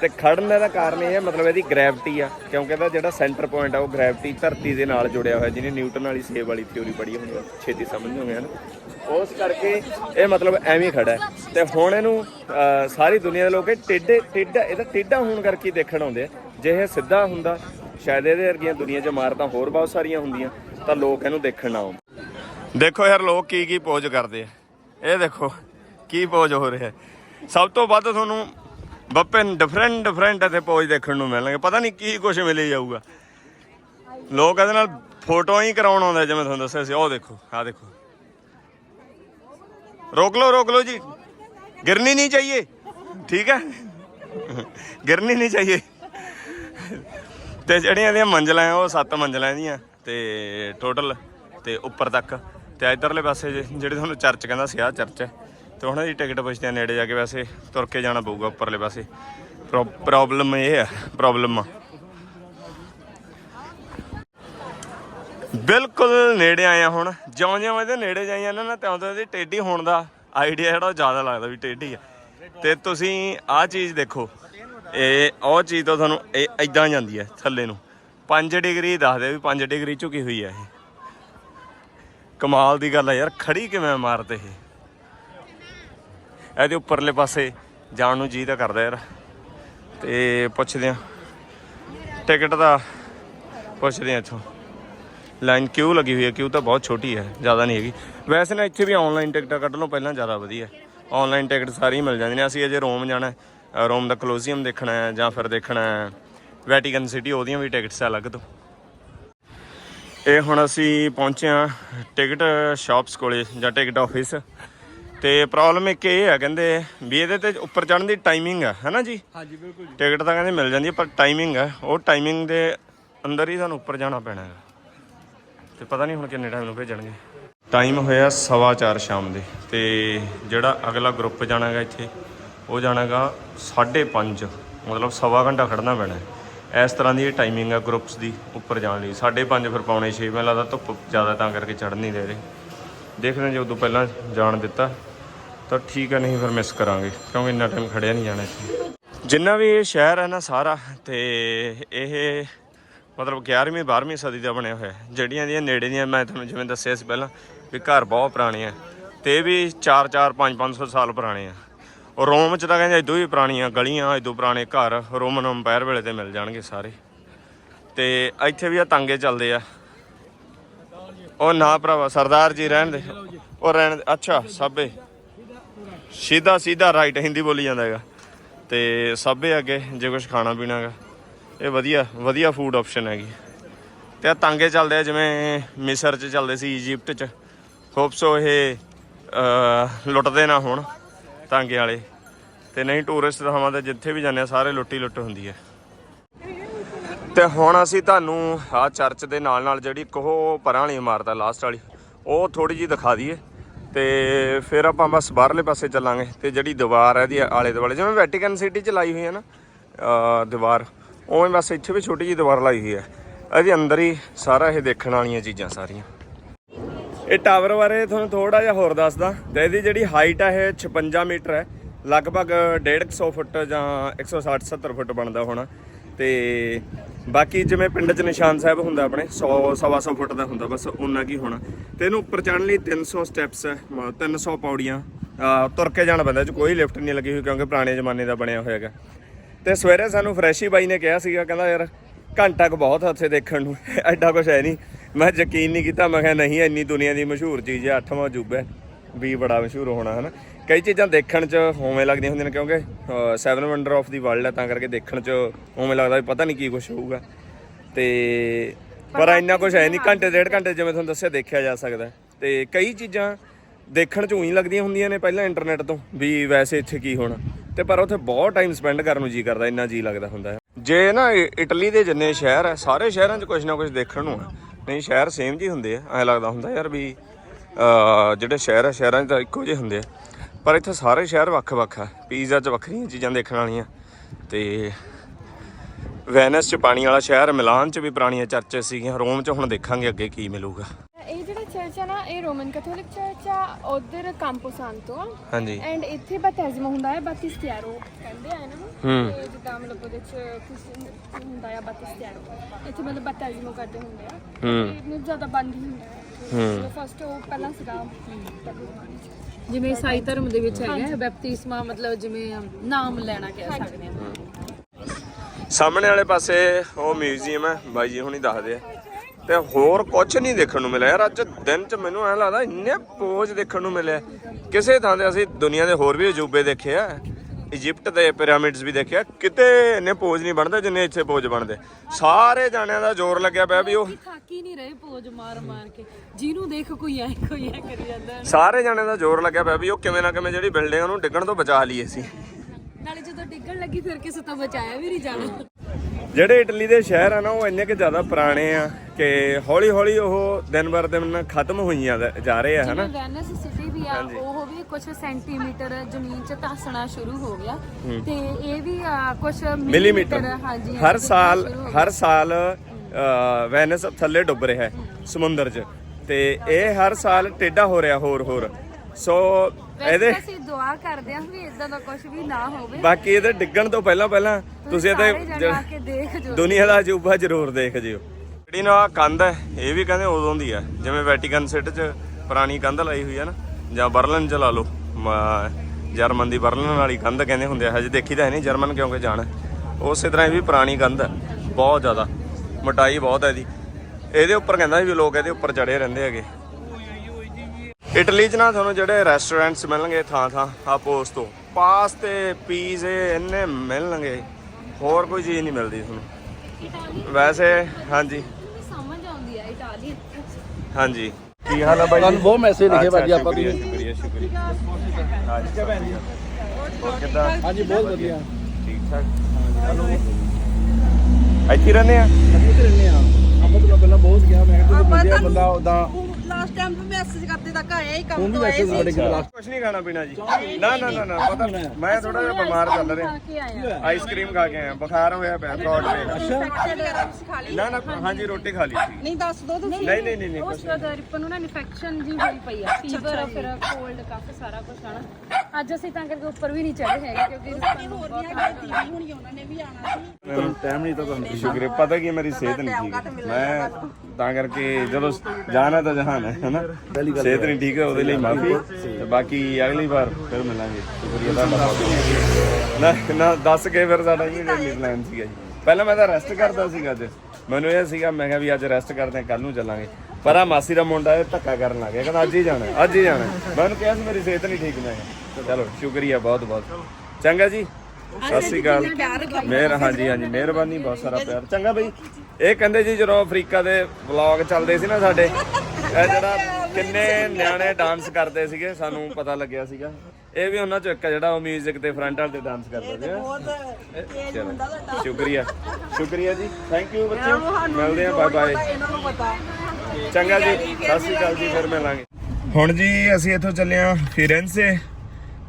ਤੇ ਖੜਨ ਦਾ ਕਾਰਨ ਇਹ ਹੈ, ਮਤਲਬ ਇਹਦੀ ਗ੍ਰੈਵਿਟੀ ਆ, ਕਿਉਂਕਿ ਇਹਦਾ ਜਿਹੜਾ ਸੈਂਟਰ ਪੁਆਇੰਟ ਆ, ਉਹ ਗ੍ਰੈਵਿਟੀ ਧਰਤੀ ਦੇ ਨਾਲ ਜੁੜਿਆ ਹੋਇਆ, ਜਿਹਨੇ ਨਿਊਟਨ ਵਾਲੀ ਸੇਬ ਵਾਲੀ ਥਿਊਰੀ ਪੜ੍ਹੀ ਹੁੰਦੀ ਆ, ਛੇਤੀ ਸਮਝ ਹੋਵੇ ਹਨ? ਉਸ ਕਰਕੇ ਇਹ ਮਤਲਬ ਐਵੇਂ ਹੀ ਖੜਾ ਹੈ। ਤੇ ਹੁਣ ਇਹਨੂੰ ਸਾਰੀ ਦੁਨੀਆ ਦੇ ਲੋਕ ਇਹ ਟੇਢੇ ਟੇਢਾ ਇਹਦਾ ਟੇਢਾ ਹੋਣ ਕਰਕੇ ਦੇਖਣ ਆਉਂਦੇ ਆ। ਜੇ ਇਹ ਸਿੱਧਾ ਹੁੰਦਾ, ਸ਼ਾਇਦ ਇਹਦੇ ਵਰਗੀਆਂ ਦੁਨੀਆ 'ਚ ਇਮਾਰਤਾਂ ਹੋਰ ਬਹੁਤ ਸਾਰੀਆਂ ਹੁੰਦੀਆਂ, ਤਾਂ ਲੋਕ ਇਹਨੂੰ ਦੇਖਣ ਨਾ ਆਉਣ। ਦੇਖੋ ਯਾਰ, ਲੋਕ ਕੀ ਕੀ ਪੋਜ ਕਰਦੇ ਆ। ਇਹ ਦੇਖੋ, ਕੀ ਪੋਜ ਹੋ ਰਿਹਾ। ਸਭ ਤੋਂ ਵੱਧ ਤੁਹਾਨੂੰ ਬੱਪੇ ਡਿਫਰੈਂਟ ਡਿਫਰੈਂਟ ਇੱਥੇ ਪੋਜ ਦੇਖਣ ਨੂੰ ਮਿਲਣਗੇ। ਪਤਾ ਨਹੀਂ ਕੀ ਕੁਝ ਮਿਲੇ ਜਾਊਗਾ। ਲੋਕ ਇਹਦੇ ਨਾਲ ਫੋਟੋਆਂ ਹੀ ਕਰਾਉਣ ਆਉਂਦੇ ਜਿਵੇਂ ਤੁਹਾਨੂੰ ਦੱਸਿਆ ਸੀ। ਉਹ ਦੇਖੋ, ਆਹ ਦੇਖੋ। ਰੋਕ ਲਓ ਰੋਕ ਲਓ ਜੀ। ਗਿਰਨੀ ਨਹੀਂ ਚਾਹੀਏ। ਠੀਕ ਹੈ? ਗਿਰਨੀ ਨਹੀਂ ਚਾਹੀਏ। ਤੇ ਜਿਹੜੀਆਂ ਇਹਦੀਆਂ ਮੰਜ਼ਲਾਂ ਉਹ ਸੱਤ ਮੰਜ਼ਲਾਂ ਇਹਦੀਆਂ। ਤੇ ਟੋਟਲ ਤੇ ਉੱਪਰ ਤੱਕ। ਤੇ ਇਧਰਲੇ ਪਾਸੇ ਜਿਹੜੇ ਤੁਹਾਨੂੰ ਚਰਚ ਕਹਿੰਦਾ ਸੀ ਆ ਚਰਚ ਹੈ। ਤੇ ਉਹਨਾਂ ਦੀ ਟਿਕਟ ਪੁੱਛਦੇ ਆ ਨੇੜੇ ਜਾ ਕੇ ਵੈਸੇ ਤੁਰ ਕੇ ਜਾਣਾ ਪਊਗਾ ਉੱਪਰਲੇ ਪਾਸੇ। ਪ੍ਰੋਬਲਮ ਇਹ ਹੈ ਪ੍ਰੋਬਲਮ ਆ। ਬਿਲਕੁਲ ਨੇੜੇ ਆਏ ਆ ਹੁਣ ਜਿਉਂ ਜਿਉਂ ਇਹਦੇ ਨੇੜੇ ਜਾਈਆਂ ਜਾਂਦੇ ਨਾ ਤਿਉਂ ਤਿਉਂ ਇਹਦੀ ਟੇਢੀ ਹੋਣ ਦਾ ਆਈਡੀਆ ਜਿਹੜਾ ਉਹ ਜ਼ਿਆਦਾ ਲੱਗਦਾ ਵੀ ਟੇਢੀ ਆ। ਤੇ ਤੁਸੀਂ ਆਹ ਚੀਜ਼ ਦੇਖੋ, ਇਹ, ਉਹ ਚੀਜ਼ ਤੋਂ ਤੁਹਾਨੂੰ ਇਹ ਇਦਾਂ ਜਾਂਦੀ ਹੈ ਥੱਲੇ ਨੂੰ। 5 ਡਿਗਰੀ ਦੱਸਦੇ ਵੀ 5 ਡਿਗਰੀ ਝੁਕੀ ਹੋਈ ਹੈ ਇਹ। ਕਮਾਲ ਦੀ ਗੱਲ ਆ ਯਾਰ, ਖੜੀ ਕਿਵੇਂ ਮਾਰਦੇ ਇਹ। ਇਹਦੇ ਉੱਪਰਲੇ ਪਾਸੇ ਜਾਣ ਨੂੰ ਜੀ ਤਾਂ ਕਰਦਾ ਯਾਰ। ਤੇ ਪੁੱਛਦੇ ਆ ਟਿਕਟ ਦਾ ਪੁੱਛਦੇ ਆ ਇੱਥੋਂ। ਲਾਈਨ ਕਿਉਂ ਲੱਗੀ ਹੋਈ ਹੈ? ਕਿਉਂ ਤਾਂ ਬਹੁਤ ਛੋਟੀ ਹੈ, ਜ਼ਿਆਦਾ ਨਹੀਂ ਹੈਗੀ। ਵੈਸੇ ਨਾ ਇੱਥੇ ਵੀ ਆਨਲਾਈਨ ਟਿਕਟਾਂ ਕੱਢ ਲਓ, ਪਹਿਲਾਂ ਜ਼ਿਆਦਾ ਵਧੀਆ ਆਨਲਾਈਨ ਟਿਕਟ ਸਾਰੀ ਮਿਲ ਜਾਂਦੀਆਂ ਨੇ। ਅਸੀਂ ਅਜੇ ਰੋਮ ਜਾਣਾ ਰੋਮ ਦਾ ਕਲੋਜ਼ੀਅਮ ਦੇਖਣਾ ਹੈ, ਜਾਂ ਫਿਰ ਦੇਖਣਾ ਹੈ ਵੈਟੀਕਨ ਸਿਟੀ ਉਹਦੀਆਂ ਵੀ ਟਿਕਟਸ ਆ ਅਲੱਗ ਤੋਂ। ਇਹ ਹੁਣ ਅਸੀਂ ਪਹੁੰਚੇ ਹਾਂ ਟਿਕਟ ਸ਼ਾਪਸ ਕੋਲੇ, ਜਾਂ ਟਿਕਟ ਆਫਿਸ। ਤੇ ਪ੍ਰੋਬਲਮ ਇੱਕ ਇਹ ਹੈ ਕਹਿੰਦੇ ਵੀ ਇਹਦੇ ਤੇ ਉੱਪਰ ਚੜ੍ਹਨ ਦੀ ਟਾਈਮਿੰਗ ਹੈ ਹੈਨਾ ਜੀ? ਹਾਂਜੀ ਬਿਲਕੁਲ ਟਿਕਟ ਤਾਂ ਕਹਿੰਦੇ ਮਿਲ ਜਾਂਦੀ ਹੈ ਪਰ ਟਾਈਮਿੰਗ ਹੈ ਉਹ ਟਾਈਮਿੰਗ ਦੇ ਅੰਦਰ ਹੀ ਸਾਨੂੰ ਉੱਪਰ ਜਾਣਾ ਪੈਣਾ ਹੈ ਤੇ ਪਤਾ ਨਹੀਂ ਹੁਣ ਕਿੰਨੇ ਟਾਈਮ ਨੂੰ ਭੇਜਣਗੇ। ਟਾਈਮ ਹੋਇਆ ਸਵਾ ਚਾਰ ਸ਼ਾਮ ਦੇ ਤੇ ਜਿਹੜਾ ਅਗਲਾ ਗਰੁੱਪ ਜਾਣਾਗਾ ਇੱਥੇ ਉਹ ਜਾਣਾਗਾ 5:30 ਮਤਲਬ ਸਵਾ ਘੰਟਾ ਖੜਨਾ ਪੈਣਾ। ਇਸ ਤਰ੍ਹਾਂ ਦੀ ਇਹ ਟਾਈਮਿੰਗ ਹੈ ਗਰੁੱਪਸ ਦੀ ਉੱਪਰ ਜਾਣ ਲਈ। 5:30 ਫਿਰ ਪੌਣੇ 6 ਮੈਨੂੰ ਲੱਗਦਾ ਧੁੱਪ ਜ਼ਿਆਦਾ ਤਾਂ ਕਰਕੇ ਚੜ੍ਹ ਨਹੀਂ ਦੇ ਰਹੇ। ਦੇਖਦੇ ਜੇ ਉਦੋਂ ਪਹਿਲਾਂ ਜਾਣ ਦਿੱਤਾ। ਤਾਂ ਠੀਕ ਹੈ, ਨਹੀਂ ਫਿਰ ਮਿਸ ਕਰਾਂਗੇ, ਕਿਉਂਕਿ ਇੰਨਾ ਟਾਈਮ ਖੜਿਆ ਨਹੀਂ ਜਾਣਾ ਇੱਥੇ। ਜਿੰਨਾ ਵੀ ਇਹ ਸ਼ਹਿਰ ਹੈ ਨਾ ਸਾਰਾ, ਤੇ ਇਹ ਮਤਲਬ 11ਵੀਂ 12ਵੀਂ ਸਦੀ ਦਾ ਬਣਿਆ ਹੋਇਆ ਜਿਹੜੀਆਂ ਦੀਆਂ ਨੇੜੇ ਦੀਆਂ, ਮੈਂ ਤੁਹਾਨੂੰ ਜਿਵੇਂ ਦੱਸਿਆ ਸੀ ਪਹਿਲਾਂ, ਵੀ ਘਰ ਬਹੁਤ ਪੁਰਾਣੇ ਆ, ਤੇ ਇਹ ਵੀ 4 4 5 500 ਸਾਲ ਪੁਰਾਣੇ ਆ। ਔਰ ਰੋਮ ਚ ਤਾਂ ਕਹਿੰਦੇ ਇਦੋਂ ਹੀ ਪੁਰਾਣੀਆਂ ਗਲੀਆਂ, ਇਦੋਂ ਪੁਰਾਣੇ ਘਰ, ਰੋਮਨ ਅੰਪਾਇਰ ਵੇਲੇ ਤੇ ਮਿਲ ਜਾਣਗੇ ਸਾਰੇ। ਤੇ ਇੱਥੇ ਵੀ ਆ ਤਾਂਗੇ ਚੱਲਦੇ ਆ। ਉਹ ਨਾ ਭਰਾਵਾ, ਸਰਦਾਰ ਜੀ ਰਹਿਣ ਦੇ। ਉਹ ਰਹਿਣ ਅੱਛਾ, ਸਾਬੇ। ਸਿੱਧਾ ਸਿੱਧਾ ਰਾਈਟ ਹਿੰਦੀ ਬੋਲੀ ਜਾਂਦਾ ਹੈਗਾ। ਤੇ ਸਾਬੇ ਅੱਗੇ ਜੇ ਕੁਝ ਖਾਣਾ ਪੀਣਾ ਹੈਗਾ, ਇਹ ਵਧੀਆ ਵਧੀਆ ਫੂਡ ਆਪਸ਼ਨ ਹੈਗੀ। ਤੇ ਆ ਤਾਂਗੇ ਚੱਲਦੇ ਆ ਜਿਵੇਂ ਮਿਸਰ 'ਚ ਚੱਲਦੇ ਸੀ ਇਜੀਪਟ 'ਚ। ਹੋਪਸੋ ਇਹ ਲੁੱਟਦੇ ਨਾ ਹੋਣ ਤਾਂਗੇ ਵਾਲੇ। ਤੇ ਨਹੀਂ ਟੂਰਿਸਟ ਥਾਵਾਂ ਤੇ ਜਿੱਥੇ ਵੀ ਜਾਂਦੇ ਆ, ਸਾਰੇ ਲੁੱਟੀ ਲੁੱਟ ਹੁੰਦੀ ਹੈ। ਤੇ ਹੁਣ ਅਸੀਂ ਤੁਹਾਨੂੰ ਆ ਚਰਚ ਦੇ ਨਾਲ ਨਾਲ ਜਿਹੜੀ ਇੱਕ ਪਰਾਂ ਵਾਲੀ ਇਮਾਰਤ ਆ ਲਾਸਟ ਵਾਲੀ, ਉਹ ਥੋੜੀ ਜੀ ਦਿਖਾ ਦਈਏ। ਤੇ ਫਿਰ ਆਪਾਂ ਬਸ ਬਾਹਰਲੇ ਪਾਸੇ ਚੱਲਾਂਗੇ ਤੇ ਜਿਹੜੀ ਦੀਵਾਰ ਹੈ ਇਹਦੀ ਆਲੇ ਦੁਆਲੇ, ਜਿਵੇਂ ਵੈਟੀਕਨ ਸਿਟੀ ਚ ਲਾਈ ਹੋਈ ਹੈ ਨਾ ਦੀਵਾਰ, ਉਵੇਂ ਬਸ ਇੱਥੇ ਵੀ ਛੋਟੀ ਜੀ ਦੀਵਾਰ ਲਾਈ ਹੋਈ ਹੈ। ਇਹਦੇ ਅੰਦਰ ਹੀ ਸਾਰਾ ਇਹ ਦੇਖਣ ਵਾਲੀਆਂ ਚੀਜ਼ਾਂ ਸਾਰੀਆਂ। ਇਹ ਟਾਵਰ ਬਾਰੇ ਤੁਹਾਨੂੰ ਥੋੜਾ ਜਿਹਾ ਹੋਰ ਦੱਸਦਾ। ਤੇ ਇਹਦੀ ਜਿਹੜੀ ਹਾਈਟ ਹੈ ਇਹ 56 ਮੀਟਰ ਹੈ। ਲਗਭਗ 150 ਫੁੱਟ ਜਾਂ 160 70 ਫੁੱਟ ਬਣਦਾ ਹੋਣਾ। ਤੇ ਬਾਕੀ ਜਿਵੇਂ ਪਿੰਡ 'ਚ ਨਿਸ਼ਾਨ ਸਾਹਿਬ ਹੁੰਦਾ ਆਪਣੇ 100 ਸਵਾ ਸੌ ਫੁੱਟ ਦਾ ਹੁੰਦਾ, ਬਸ ਉਨਾ ਕੀ ਹੋਣਾ। ਤੇ ਇਹਨੂੰ ਉੱਪਰ ਚੜ੍ਹਨ ਲਈ 300 ਸਟੈਪਸ ਹੈ ਮ- 300 ਪੌੜੀਆਂ ਤੁਰ ਕੇ ਜਾਣਾ ਪੈਂਦਾ 'ਚ ਕੋਈ ਲਿਫਟ ਨਹੀਂ ਲੱਗੀ ਹੋਈ, ਕਿਉਂਕਿ ਪੁਰਾਣੇ ਜ਼ਮਾਨੇ ਦਾ ਬਣਿਆ ਹੋਇਆ ਹੈਗਾ। ਤੇ ਸਵੇਰੇ ਸਾਨੂੰ ਫਰੈਸ਼ੀ ਬਾਈ ਨੇ ਕਿਹਾ ਸੀਗਾ, ਕਹਿੰਦਾ ਯਾਰ ਘੰਟਾ ਕੁ ਬਹੁਤ ਆ ਉੱਥੇ ਦੇਖਣ ਨੂੰ, ਐਡਾ ਕੁਝ ਹੈ ਨਹੀਂ ਮੈਂ ਯਕੀਨ ਨਹੀਂ ਕੀਤਾ, ਮੈਂ ਕਿਹਾ ਨਹੀਂ, ਇੰਨੀ ਦੁਨੀਆ ਦੀ ਮਸ਼ਹੂਰ ਚੀਜ਼ ਹੈ ਅੱਠਵਾਂ ਅਜੂਬਾ ਹੈ, ਵੀ ਬੜਾ ਮਸ਼ਹੂਰ ਹੋਣਾ, ਹਨਾ। ਕਈ ਚੀਜ਼ਾਂ ਦੇਖਣ 'ਚ ਹੋਵੇਂ ਲੱਗਦੀਆਂ ਹੁੰਦੀਆਂ ਨੇ ਕਿਉਂਕਿ seven wonder of the world ਹੈ ਤਾਂ ਕਰਕੇ ਦੇਖਣ 'ਚ ਹੋਵੇਂ ਲੱਗਦਾ ਵੀ ਪਤਾ ਨਹੀਂ ਕੀ ਕੁਝ ਹੋਊਗਾ। ਤੇ ਪਰ ਇੰਨਾ ਕੁਝ ਹੈ ਨਹੀਂ ਘੰਟੇ ਡੇਢ ਘੰਟੇ ਜਿਵੇਂ ਤੁਹਾਨੂੰ ਦੱਸਿਆ ਦੇਖਿਆ ਜਾ ਸਕਦਾ। ਹੈ। ਤੇ ਕਈ ਚੀਜ਼ਾਂ ਦੇਖਣ 'ਚ ਉਹੀ ਲੱਗਦੀਆਂ ਹੁੰਦੀਆਂ ਨੇ ਪਹਿਲਾਂ ਇੰਟਰਨੈਟ ਤੋਂ ਵੀ ਵੈਸੇ ਇੱਥੇ ਕੀ ਹੋਣਾ। ਤੇ ਪਰ ਉੱਥੇ ਬਹੁਤ ਟਾਈਮ ਸਪੈਂਡ ਕਰਨ ਨੂੰ ਜੀ ਕਰਦਾ ਇੰਨਾ ਜੀ ਲੱਗਦਾ ਹੁੰਦਾ ਹੈ। ਜੇ ਨਾ ਇਟਲੀ ਦੇ ਜਿੰਨੇ ਸ਼ਹਿਰ ਹੈ ਸਾਰੇ ਸ਼ਹਿਰਾਂ 'ਚ ਕੁਝ ਨਾ ਕੁਝ ਦੇਖਣ ਨੂੰ ਹੈ ਨਹੀਂ ਸ਼ਹਿਰ ਸੇਮ ਜੀ ਹੁੰਦੇ ਆ ਐ ਲੱਗਦਾ ਹੁੰਦਾ ਯਾਰ ਵੀ ਜਿਹੜੇ ਸ਼ਹਿਰ ਆ ਸ਼ਹਿਰਾਂ 'ਚ ਤਾਂ ਇੱਕੋ ਜਿਹੇ ਹੁੰਦੇ ਆ। ਪਰ ਇੱਥੇ ਸਾਰੇ ਸ਼ਹਿਰ ਵੱਖ-ਵੱਖ ਆ। ਪੀਜ਼ਾ 'ਚ ਵੱਖਰੀਆਂ ਚੀਜ਼ਾਂ ਦੇਖਣ ਵਾਲੀਆਂ। ਤੇ ਵੈਨਿਸ 'ਚ ਪਾਣੀ ਵਾਲਾ ਸ਼ਹਿਰ ਮਿਲਾਨ 'ਚ ਵੀ ਪੁਰਾਣੀਆਂ ਚਰਚਸ ਸੀਗੀਆਂ। ਰੋਮ 'ਚ ਹੁਣ ਦੇਖਾਂਗੇ ਅੱਗੇ ਕੀ ਮਿਲੂਗਾ। ਇਹ ਜਿਹੜਾ ਚਰਚ ਆ ਨਾ ਇਹ ਰੋਮਨ ਕੈਥੋਲਿਕ ਚਰਚ ਆ ਉਧਰ ਕੰਪੋ ਸਾਂਤੋ ਆ। ਹਾਂਜੀ। ਐਂਡ ਇੱਥੇ ਬੈਪਤਿਜ਼ਮ ਹੁੰਦਾ ਹੈ ਬੈਪਤਿਸਟਿਆਰੋ ਕਹਿੰਦੇ ਆ ਇਹਨਾਂ ਨੂੰ। ਹੂੰ। ਤੇ ਜਿੱਦਾਂ ਮਤਲਬ ਉਹਦੇ ਚ ਕੁਝ ਹੁੰਦਾ ਆ ਬੈਪਤਿਸਟਿਆਰੋ ਇੱਥੇ ਮਤਲਬ ਬੈਪਤਿਜ਼ਮ ਕਰਦੇ ਹੁੰਦੇ ਆ। ਹੂੰ। ਇਹਨੂੰ ਜ਼ਿਆਦਾ ਬੰਦ ਹੀ ਹੁੰਦਾ ਹੈ। ਹੂੰ। ਫਸਟ ਉਹ ਪਹਿਲਾਂ ਸੀਗਾ 'ਚ। ਜਿਵੇਂ ਈਸਾਈ ਧਰਮ ਦੇ ਵਿੱਚ ਹੈਗਾ ਬੈਪਤਿਸਮਾ ਮਤਲਬ ਜਿਵੇਂ ਨਾਮ ਲੈਣਾ ਕਹਿ ਸਕਦੇ ਹਾਂ। ਸਾਹਮਣੇ ਵਾਲੇ ਪਾਸੇ ਉਹ ਮਿਊਜ਼ੀਅਮ ਹੈ ਬਾਈ ਜੀ ਹੁਣੀ ਦੱਸਦੇ ਆ। ਤੇ ਹੋਰ ਕੁਝ ਨਹੀਂ ਦੇਖਣ ਨੂੰ ਮਿਲਿਆ ਯਾਰ ਅੱਜ ਦਿਨ 'ਚ ਮੈਨੂੰ ਐ ਲੱਗਦਾ ਇੰਨੇ ਪੋਜ ਦੇਖਣ ਨੂੰ ਮਿਲਿਆ ਕਿਸੇ ਥਾਂ ਤੇ ਅਸੀਂ ਦੁਨੀਆ ਦੇ ਹੋਰ ਵੀ ਅਜੂਬੇ ਦੇਖੇ ਆ। ਇਜਿਪਟ ਦੇ ਪਿਰਾਮਿਡਸ ਵੀ ਦੇਖਿਆ ਕਿਤੇ ਇੰਨੇ ਪੋਜ ਨਹੀਂ ਬਣਦੇ ਜਿੰਨੇ ਇੱਥੇ ਪੋਜ ਬਣਦੇ। ਸਾਰੇ ਜਾਣਿਆਂ ਦਾ ਜ਼ੋਰ ਲੱਗਿਆ ਪਿਆ ਵੀ ਉਹ ਥਾਕੀ ਨਹੀਂ ਰਹੇ ਪੋਜ ਮਾਰ ਮਾਰ ਕੇ। ਜਿਹਨੂੰ ਦੇਖ ਕੋਈ ਐ ਕੋਈ ਐ ਕਰੀ ਜਾਂਦਾ ਸਾਰੇ ਜਾਣਿਆਂ ਦਾ ਜ਼ੋਰ ਲੱਗਿਆ ਪਿਆ ਵੀ ਉਹ ਕਿਵੇਂ ਨਾ ਕਿਵੇਂ ਜਿਹੜੀ ਬਿਲਡਿੰਗ ਉਹਨੂੰ ਡਿੱਗਣ ਤੋਂ ਬਚਾ ਲਈਏ ਸੀ ਨਾਲੇ ਜਦੋਂ ਡਿੱਗਣ ਲੱਗੀ ਫਿਰ ਕਿਸੇ ਤੋਂ ਬਚਾਇਆ ਵੀ ਨਹੀਂ ਜਾਣਾ। ਜਿਹੜੇ ਇਟਲੀ ਦੇ ਸ਼ਹਿਰ ਆ ਨਾ ਉਹ ਇੰਨੇ ਕਿ ਜ਼ਿਆਦਾ ਪੁਰਾਣੇ ਆ ਕਿ ਹੌਲੀ ਹੌਲੀ ਉਹ ਦਿਨ ਬਰ ਦਿਨ ਖਤਮ ਹੋਈ ਜਾ- ਰਹੇ ਆ ਹਨਾ? ਵੈਨਿਸ ਸਿਟੀ ਵੀ ਆ ਉਹ ਕੁਝ ਸੈਂਟੀਮੀਟਰ ਜ਼ਮੀਨ 'ਚ ਧੱਸਣਾ ਸ਼ੁਰੂ ਹੋ ਗਿਆ। ਤੇ ਇਹ ਵੀ ਕੁਝ ਮਿਲੀਮੀਟਰ ਹਾਂਜੀ ਹਰ ਸਾਲ ਹਰ ਸਾਲ ਵੈਨਿਸ ਥੱਲੇ ਡੁੱਬ ਰਿਹਾ ਹੈ ਸਮੁੰਦਰ 'ਚ। ਤੇ ਇਹ ਹਰ ਸਾਲ ਟੇਢਾ ਹੋ ਰਿਹਾ ਹੋਰ ਹੋਰ। ਸੋ ਇਹਦੇ ਅਸੀਂ ਦੁਆ ਕਰਦੇ ਹਾਂ ਵੀ ਇਦਾਂ ਦਾ ਕੁਝ ਵੀ ਨਾ ਹੋਵੇ। ਬਾਕੀ ਇਹਦੇ ਡਿੱਗਣ ਤੋਂ ਪਹਿਲਾਂ ਪਹਿਲਾਂ ਤੁਸੀਂ ਇਹਦੇ ਆ ਦੁਨੀਆ ਦਾ ਅਜੂਬਾ ਜ਼ਰੂਰ ਦੇਖ ਜਿਓ। ਜਿਹੜੀ ਨਾ ਕੰਧ ਹੈ ਇਹ ਵੀ ਕਹਿੰਦੇ ਉਦੋਂ ਦੀ ਆ ਜਿਵੇਂ ਵੈਟੀਕਨ ਸਿਟੀ 'ਚ ਪੁਰਾਣੀ ਕੰਧ ਲਾਈ ਹੋਈ ਹੈ ਨਾ ਜਾਂ ਬਰਲਿਨ 'ਚ ਲਾ ਲਓ ਜਰਮਨ ਦੀ ਬਰਲਿਨ ਵਾਲੀ ਕੰਧ ਕਹਿੰਦੇ ਹੁੰਦੇ ਆ ਹਜੇ ਦੇਖੀ ਤਾਂ ਹੈ ਨਹੀਂ ਜਰਮਨ ਕਿਉਂਕਿ ਜਾਣਾ। ਉਸੇ ਤਰ੍ਹਾਂ ਇਹ ਵੀ ਪੁਰਾਣੀ ਕੰਧ ਹੈ ਬਹੁਤ ਜ਼ਿਆਦਾ। ਮੋਟਾਈ ਬਹੁਤ ਹੈ ਇਹਦੀ। ਇਹਦੇ ਉੱਪਰ ਕਹਿੰਦਾ ਵੀ ਲੋਕ ਇਹਦੇ ਉੱਪਰ ਚੜੇ ਰਹਿੰਦੇ ਹੈਗੇ। ਇਟਲੀ 'ਚ ਨਾ ਤੁਹਾਨੂੰ ਜਿਹੜੇ ਰੈਸਟੋਰੈਂਟਸ ਮਿਲਣਗੇ ਥਾਂ ਥਾਂ ਆ ਪੋਸਟ ਤੋਂ। ਪਾਸਤੇ ਪੀਜ਼ੇ ਇੰਨੇ ਮਿਲਣਗੇ। ਹੋਰ ਕੋਈ ਚੀਜ਼ ਨਹੀਂ ਮਿਲਦੀ ਤੁਹਾਨੂੰ। ਵੈਸੇ ਹਾਂਜੀ। ਸਮਝ ਆਉਂਦੀ ਆ ਇਟਾਲੀਅਨ। ਹਾਂਜੀ। ਕੀ ਹਾਲ ਹੈ ਬਾਈ ਤੁਹਾਨੂੰ ਬਹੁਤ ਮੈਸੇਜ ਲਿਖੇ ਭਾਜੀ ਆਪਾਂ ਸ਼ੁਕਰੀਆ ਨੂੰ ਸ਼ੁਕਰੀਆ ਸ਼ੁਕਰੀਆ। ਹਾਂਜੀ ਹੋਰ ਕਿੱਦਾਂ? ਹਾਂਜੀ ਬਹੁਤ ਵਧੀਆ। ਠੀਕ ਠਾਕ। ਇੱਥੇ ਹੀ ਰਹਿੰਦੇ ਆ? ਇੱਥੇ ਰਹਿੰਦੇ ਆ। ਆਪਾਂ ਤੋਂ ਪਹਿਲਾਂ ਬਹੁਤ ਗਿਆ ਮੈਂ ਕਿਹਾ ਤੁਸੀਂ ਬੰਦਾ ਉਦਾਂ ਲਾਸਟ ਟਾਈਮ ਵੀ ਮੈਸੇਜ ਕਰਦੇ ਤੱਕ ਆਇਆ ਹੀ ਕੰਮ ਤੋਂ ਆਏ ਸੀ। ਕੁਝ ਨਹੀਂ ਖਾਣਾ ਪੀਣਾ ਜੀ। ਨਾ ਨਾ ਨਾ ਨਾ ਪਤਾ। ਮੈਂ ਥੋੜਾ ਜਿਹਾ ਬਿਮਾਰ ਚੱਲ ਰਿਹਾ ਆਈਸਕ੍ਰੀਮ ਖਾ ਕੇ ਆਇਆ। ਬੁਖਾਰ ਹੋਇਆ ਪਿਆ ਖਾ ਲਈ? ਨਾ ਨਾ ਹਾਂਜੀ ਰੋਟੀ ਖਾ ਲਈ ਸੀ। ਨਹੀਂ ਦੱਸ ਦੋ ਤੁਸੀਂ। ਨਹੀਂ ਨਹੀਂ ਨਹੀਂ ਉਸ ਰਿਪਨ ਨੂੰ ਨਾ ਇਨਫੈਕਸ਼ਨ ਜੀ ਹੋਈ ਪਈ ਆ। ਫੀਵਰ ਫਿਰ ਕੋਲਡ ਕਾਫੀ ਸਾਰਾ ਕੁਝ ਆਣਾ ਅੱਜ ਅਸੀਂ ਤਾਂ ਕਰਕੇ ਉੱਪਰ ਵੀ ਨਹੀਂ ਚੜੇ ਹੈਗੇ ਕਿਉਂਕਿ ਹੋਰ ਨਹੀਂ ਹੈਗੇ ਦੀਦੀ ਹੁਣੀ ਉਹਨਾਂ ਨੇ ਵੀ ਆਣਾ ਸੀ। ਟਾਈਮ ਨਹੀਂ ਤਾਂ ਤੁਹਾਨੂੰ ਸ਼ੁਕਰ ਪਤਾ ਕੀ ਮੇਰੀ ਸਿਹਤ ਨਹੀਂ ਠੀਕ। ਮੈਂ ਤਾਂ ਕਰਕੇ ਜਦੋਂ ਜਾਣਾ ਤਾਂ ਜਹਾਨ ਹੈ ਹਨਾ? ਸਿਹਤ ਨਹੀਂ ਠੀਕ ਹੈ ਉਹਦੇ ਲਈ ਮਾਫੀ। ਤੇ ਬਾਕੀ ਅਗਲੀ ਵਾਰ ਫਿਰ ਮਿਲਾਂਗੇ। ਸ਼ੁਕਰੀਆ ਤੁਹਾਡਾ ਬਹੁਤ ਨਾ ਨਾ ਦੱਸ ਕੇ ਫਿਰ ਸਾਡਾ ਇਮੀਡੀਏਟਲੀ ਪਲਾਨ ਸੀਗਾ ਜੀ। ਪਹਿਲਾਂ ਮੈਂ ਤਾਂ ਰੈਸਟ ਕਰਦਾ ਸੀਗਾ ਅੱਜ। ਮੈਨੂੰ ਇਹ ਸੀਗਾ ਮੈਂ ਕਿਹਾ ਵੀ ਅੱਜ ਰੈਸਟ ਕਰਦੇ ਕੱਲ ਨੂੰ ਚੱਲਾਂਗੇ। ਪਰ ਆ ਮਾਸੀ ਦਾ ਮੁੰਡਾ ਇਹ ਧੱਕਾ ਕਰਨ ਲੱਗ ਗਿਆ ਕਹਿੰਦਾ ਅੱਜ ਹੀ ਜਾਣਾ ਅੱਜ ਹੀ ਜਾਣਾ। ਮੈਂ ਉਹਨੂੰ ਕਿਹਾ ਸੀ ਮੇਰੀ ਸਿਹਤ ਨਹੀਂ ਠੀਕ ਮੈਂ ਕਿਹਾ। ਚਲੋ ਸ਼ੁਕਰੀਆ ਬਹੁਤ ਬਹੁਤ। ਚੰਗਾ ਜੀ ਸਤਿ ਸ਼੍ਰੀ ਅਕਾਲ। ਮਿਹਰ ਹਾਂਜੀ ਹਾਂਜੀ ਮਿਹਰਬਾਨੀ ਬਹੁਤ ਸਾਰਾ ਪਿਆਰ। ਚੰਗਾ ਬਈ ਇਹ ਕਹਿੰਦੇ ਜੀ ਜਦੋਂ ਅਫਰੀਕਾ ਦੇ ਵਲੌਗ ਚੱਲਦੇ ਸੀ ਨਾ ਸਾਡੇ ਇਹ ਜਿਹੜਾ ਕਿੰਨੇ ਨਿਆਣੇ ਡਾਂਸ ਕਰਦੇ ਸੀਗੇ ਸਾਨੂੰ ਪਤਾ ਲੱਗਿਆ ਸੀਗਾ। ਇਹ ਵੀ ਉਹਨਾਂ ਚੋਂ ਇੱਕ ਆ ਜਿਹੜਾ ਉਹ 뮤직 ਤੇ ਫਰੰਟ ਵਾਲ ਤੇ ਡਾਂਸ ਕਰਦਾ ਸੀ ਸ਼ੁਕਰੀਆ। ਸ਼ੁਕਰੀਆ ਜੀ। ਥੈਂਕ ਯੂ ਬੱਚਿਓ। ਮਿਲਦੇ ਆ ਬਾਏ ਬਾਏ ਚੰਗਾ ਜੀ ਸਤਿ ਸ਼੍ਰੀ ਅਕਾਲ ਜੀ ਫਿਰ ਮਿਲਾਂਗੇ। ਹੁਣ ਜੀ ਅਸੀਂ ਇੱਥੋਂ ਚੱਲੇ ਆ ਫਿਰੈਂਸੇ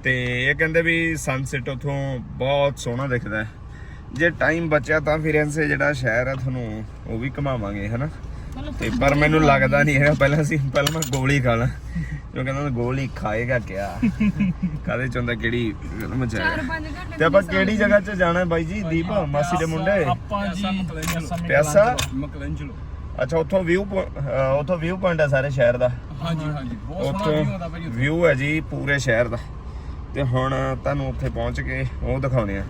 ਤੇ ਇਹ ਕਹਿੰਦੇ ਵੀ ਸਨਸੈਟ ਉਥੋਂ ਬਹੁਤ ਸੋਹਣਾ ਦਿਖਦਾ ਹੈ। ਜੇ ਟਾਈਮ ਬਚਿਆ ਤਾਂ ਫਿਰੈਂਸੇ ਜਿਹੜਾ ਸ਼ਹਿਰ ਆ ਤੁਹਾਨੂੰ ਉਹ ਵੀ ਘਮਾਵਾਂਗੇ ਹਨਾ? ਤੇ ਪਰ ਮੈਨੂੰ ਲੱਗਦਾ ਨਹੀਂ ਹੈਗਾ ਪਹਿਲਾਂ ਅਸੀਂ ਪਹਿਲਾਂ ਮੈਂ ਗੋਲੀ ਖਾ ਲਾਂ। ਜੋ ਕਹਿੰਦਾ ਗੋਲੀ ਖਾਏਗਾ ਕਿਆ? <laughs> ਕਾਦੇ ਚ ਹੁੰਦਾ ਕਿਹੜੀ ਫਿਲਮ ਚ ਹੈ ਤੇ ਆਪਾਂ ਕਿਹੜੀ ਜਗ੍ਹਾ 'ਚ ਜਾਣਾ ਹੈ ਬਾਈ ਜੀ ਦੀਪ ਮਾਸੀ ਦੇ ਮੁੰਡੇ? ਆਪਾਂ ਜੀ ਪਿਆਸਾ ਮਕਲੰਜਲੋ। ਅੱਛਾ ਉੱਥੋਂ ਵਿਊ ਉੱਥੋਂ ਵਿਊ ਪੁਆਇੰਟ ਹੈ ਸਾਰੇ ਸ਼ਹਿਰ ਦਾ। ਹਾਂਜੀ ਹਾਂਜੀ। ਬਹੁਤ ਉੱਥੋਂ ਵਿਊ ਹੈ ਜੀ ਪੂਰੇ ਸ਼ਹਿਰ ਦਾ। ਤੇ ਹੁਣ ਤੁਹਾਨੂੰ ਉੱਥੇ ਪਹੁੰਚ ਕੇ ਉਹ ਦਿਖਾਉਣੇ ਆ।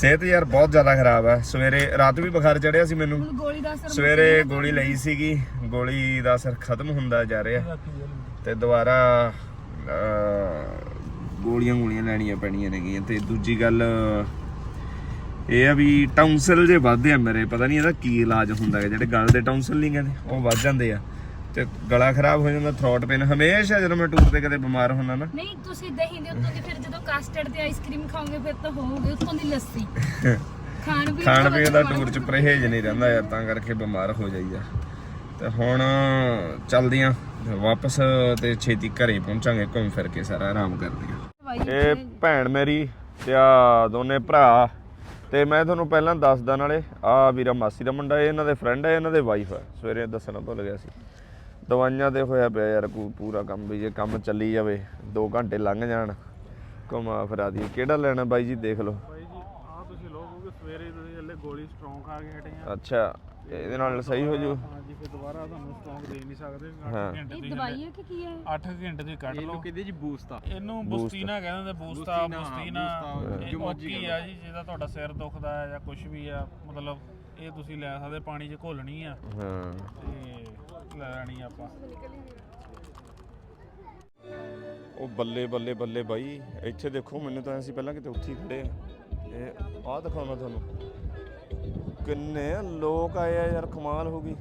ਸਿਹਤ ਯਾਰ ਬਹੁਤ ਜ਼ਿਆਦਾ ਖਰਾਬ ਹੈ ਸਵੇਰੇ ਰਾਤ ਵੀ ਬੁਖਾਰ ਚੜਿਆ ਸੀ ਮੈਨੂੰ। ਗੋਲੀ ਦਾ ਅਸਰ ਸਵੇਰੇ ਗੋਲੀ ਲਈ ਸੀਗੀ। ਗੋਲੀ ਦਾ ਅਸਰ ਖਤਮ ਹੁੰਦਾ ਜਾ ਰਿਹਾ। ਤੇ ਦੁਬਾਰਾ ਗੋਲੀਆਂ ਗੋਲੀਆਂ ਲੈਣੀਆਂ ਪੈਣੀਆਂ ਨੇਗੀਆਂ। ਤੇ ਦੂਜੀ ਗੱਲ ਇਹ ਆ ਵੀ ਟਾਉਂਸਲ ਜੇ ਵੱਧਦੇ ਆ ਮੇਰੇ ਪਤਾ ਨਹੀਂ ਇਹਦਾ ਕੀ ਇਲਾਜ ਹੁੰਦਾ ਹੈ ਜਿਹੜੇ ਗਲ ਦੇ ਟਾਉਂਸਲ ਨਹੀਂ ਕਹਿੰਦੇ ਉਹ ਵੱਧ ਜਾਂਦੇ ਆ। ਤੇ ਗਲਾ ਖਰਾਬ ਹੋ ਜਾਂਦਾ ਥਰੋਟ ਪੇਨ ਹਮੇਸ਼ਾ ਜਦੋਂ ਮੈਂ ਟੂਰ ਤੇ ਕਦੇ ਬਿਮਾਰ ਹੁੰਦਾ ਨਾ। ਨਹੀਂ ਤੁਸੀਂ ਦਹੀਂ ਦੇ ਉੱਤੋਂ ਦੀ ਫਿਰ ਜਦੋਂ ਕਸਟਰਡ ਤੇ ਆਈਸਕ੍ਰੀਮ ਖਾਓਗੇ ਫਿਰ ਤਾਂ ਹੋਵੋਗੇ ਉੱਤੋਂ ਦੀ ਲੱਸੀ। ਖਾਣ ਪੀਣ ਖਾਣ ਤੋਂ ਪੀਣ ਦਾ। ਟੂਰ ਚ ਪਰਹੇਜ ਨਹੀਂ ਰਹਿੰਦਾ ਯਾਰ ਤਾਂ ਕਰਕੇ ਬਿਮਾਰ ਹੋ ਜਾਈਦਾ। ਤੇ ਹੁਣ ਚੱਲਦੇ ਆਂ ਵਾਪਸ ਤੇ ਛੇਤੀ ਘਰੇ ਪਹੁੰਚਾਂਗੇ ਘੁੰਮ ਫਿਰ ਕੇ ਸਾਰਾ ਆਰਾਮ ਕਰਦੇ ਆਂ ਇਹ ਭੈਣ ਮੇਰੀ ਤੇ ਆ ਦੋਨੇ ਭਰਾ ਤੇ ਮੈਂ ਤੁਹਾਨੂੰ ਪਹਿਲਾਂ ਦੱਸਦਾ ਨਾਲੇ ਆ ਵੀਰਾ ਮਾਸੀ ਦਾ ਮੁੰਡਾ ਇਹ ਇਹਨਾਂ ਦੇ ਫਰੈਂਡ ਹੈ ਇਹਨਾਂ ਦੇ ਵਾਈਫ ਹੈ ਸਵੇਰੇ ਦੱਸਣਾ ਭੁੱਲ ਗਿਆ ਸੀ। ਦਵਾਈਆਂ ਤੇ ਹੋਇਆ ਪਿਆ ਯਾਰ ਕੋਈ ਪੂਰਾ ਕੰਮ ਵੀ ਜੇ ਕੰਮ ਚੱਲੀ ਜਾਵੇ 2 ਘੰਟੇ ਲੰਘ ਜਾਣ। ਘੁਮਾ ਫਿਰਾ ਦੀ। ਕਿਹੜਾ ਲੈਣਾ ਬਾਈ ਜੀ ਦੇਖ ਲਓ। ਬਾਈ ਜੀ ਆਹ ਤੁਸੀਂ ਲੋਗੇ ਸਵੇਰੇ ਤੁਸੀਂ ਹਲੇ ਗੋਲੀ ਸਟਰੋਂਗ ਖਾ ਕੇ ਹਟੇ ਆ। ਅੱਛਾ ਇਹਦੇ ਨਾਲ ਸਹੀ ਹੋ ਜੂ। ਹਾਂਜੀ ਫਿਰ ਦੁਬਾਰਾ ਤੁਹਾਨੂੰ ਸਟਰੋਂਗ ਦੇ ਨਹੀਂ ਸਕਦੇ 8 ਹਾਂ। ਘੰਟੇ ਇਹ ਤੁਸੀਂ ਦਵਾਈ ਹੈ ਕਿ ਕੀ ਹੈ? 8 ਘੰਟੇ ਤੁਸੀਂ ਕੱਢ ਲਓ। ਕਿਹਦੇ ਜੀ ਬੂਸਟ ਆ। ਇਹਨੂੰ ਬੁਸਤੀਨਾ ਕਹਿੰਦੇ ਨੇ ਬੂਸਤਾ ਬੁਸਤੀਨਾ ਇਹ ਓਕੀ ਆ ਜੀ ਜਿਹਦਾ ਤੁਹਾਡਾ ਸਿਰ ਦੁਖਦਾ ਹੈ ਜਾਂ ਕੁਝ ਵੀ ਆ ਮਤਲਬ ਇਹ ਤੁਸੀਂ ਲੈ ਸਕਦੇ ਪਾਣੀ 'ਚ ਘੋਲਣੀ ਆ। ਹਾਂ। ਤੇ ਲੈਣੀ ਆਪਾਂ। ਉਹ ਬੱਲੇ ਬੱਲੇ ਬੱਲੇ ਬਾਈ ਇੱਥੇ ਦੇਖੋ ਮੈਨੂੰ ਤਾਂ ਅਸੀਂ ਪਹਿਲਾਂ ਕਿਤੇ ਉੱਥੇ ਹੀ ਖੜੇ ਆ। ਇਹ ਆਹ ਦਿਖਾਉਣਾ ਤੁਹਾਨੂੰ। ਕਿੰਨੇ ਲੋਕ ਆਏ ਆ ਯਾਰ ਕਮਾਲ ਹੋ ਗਈ।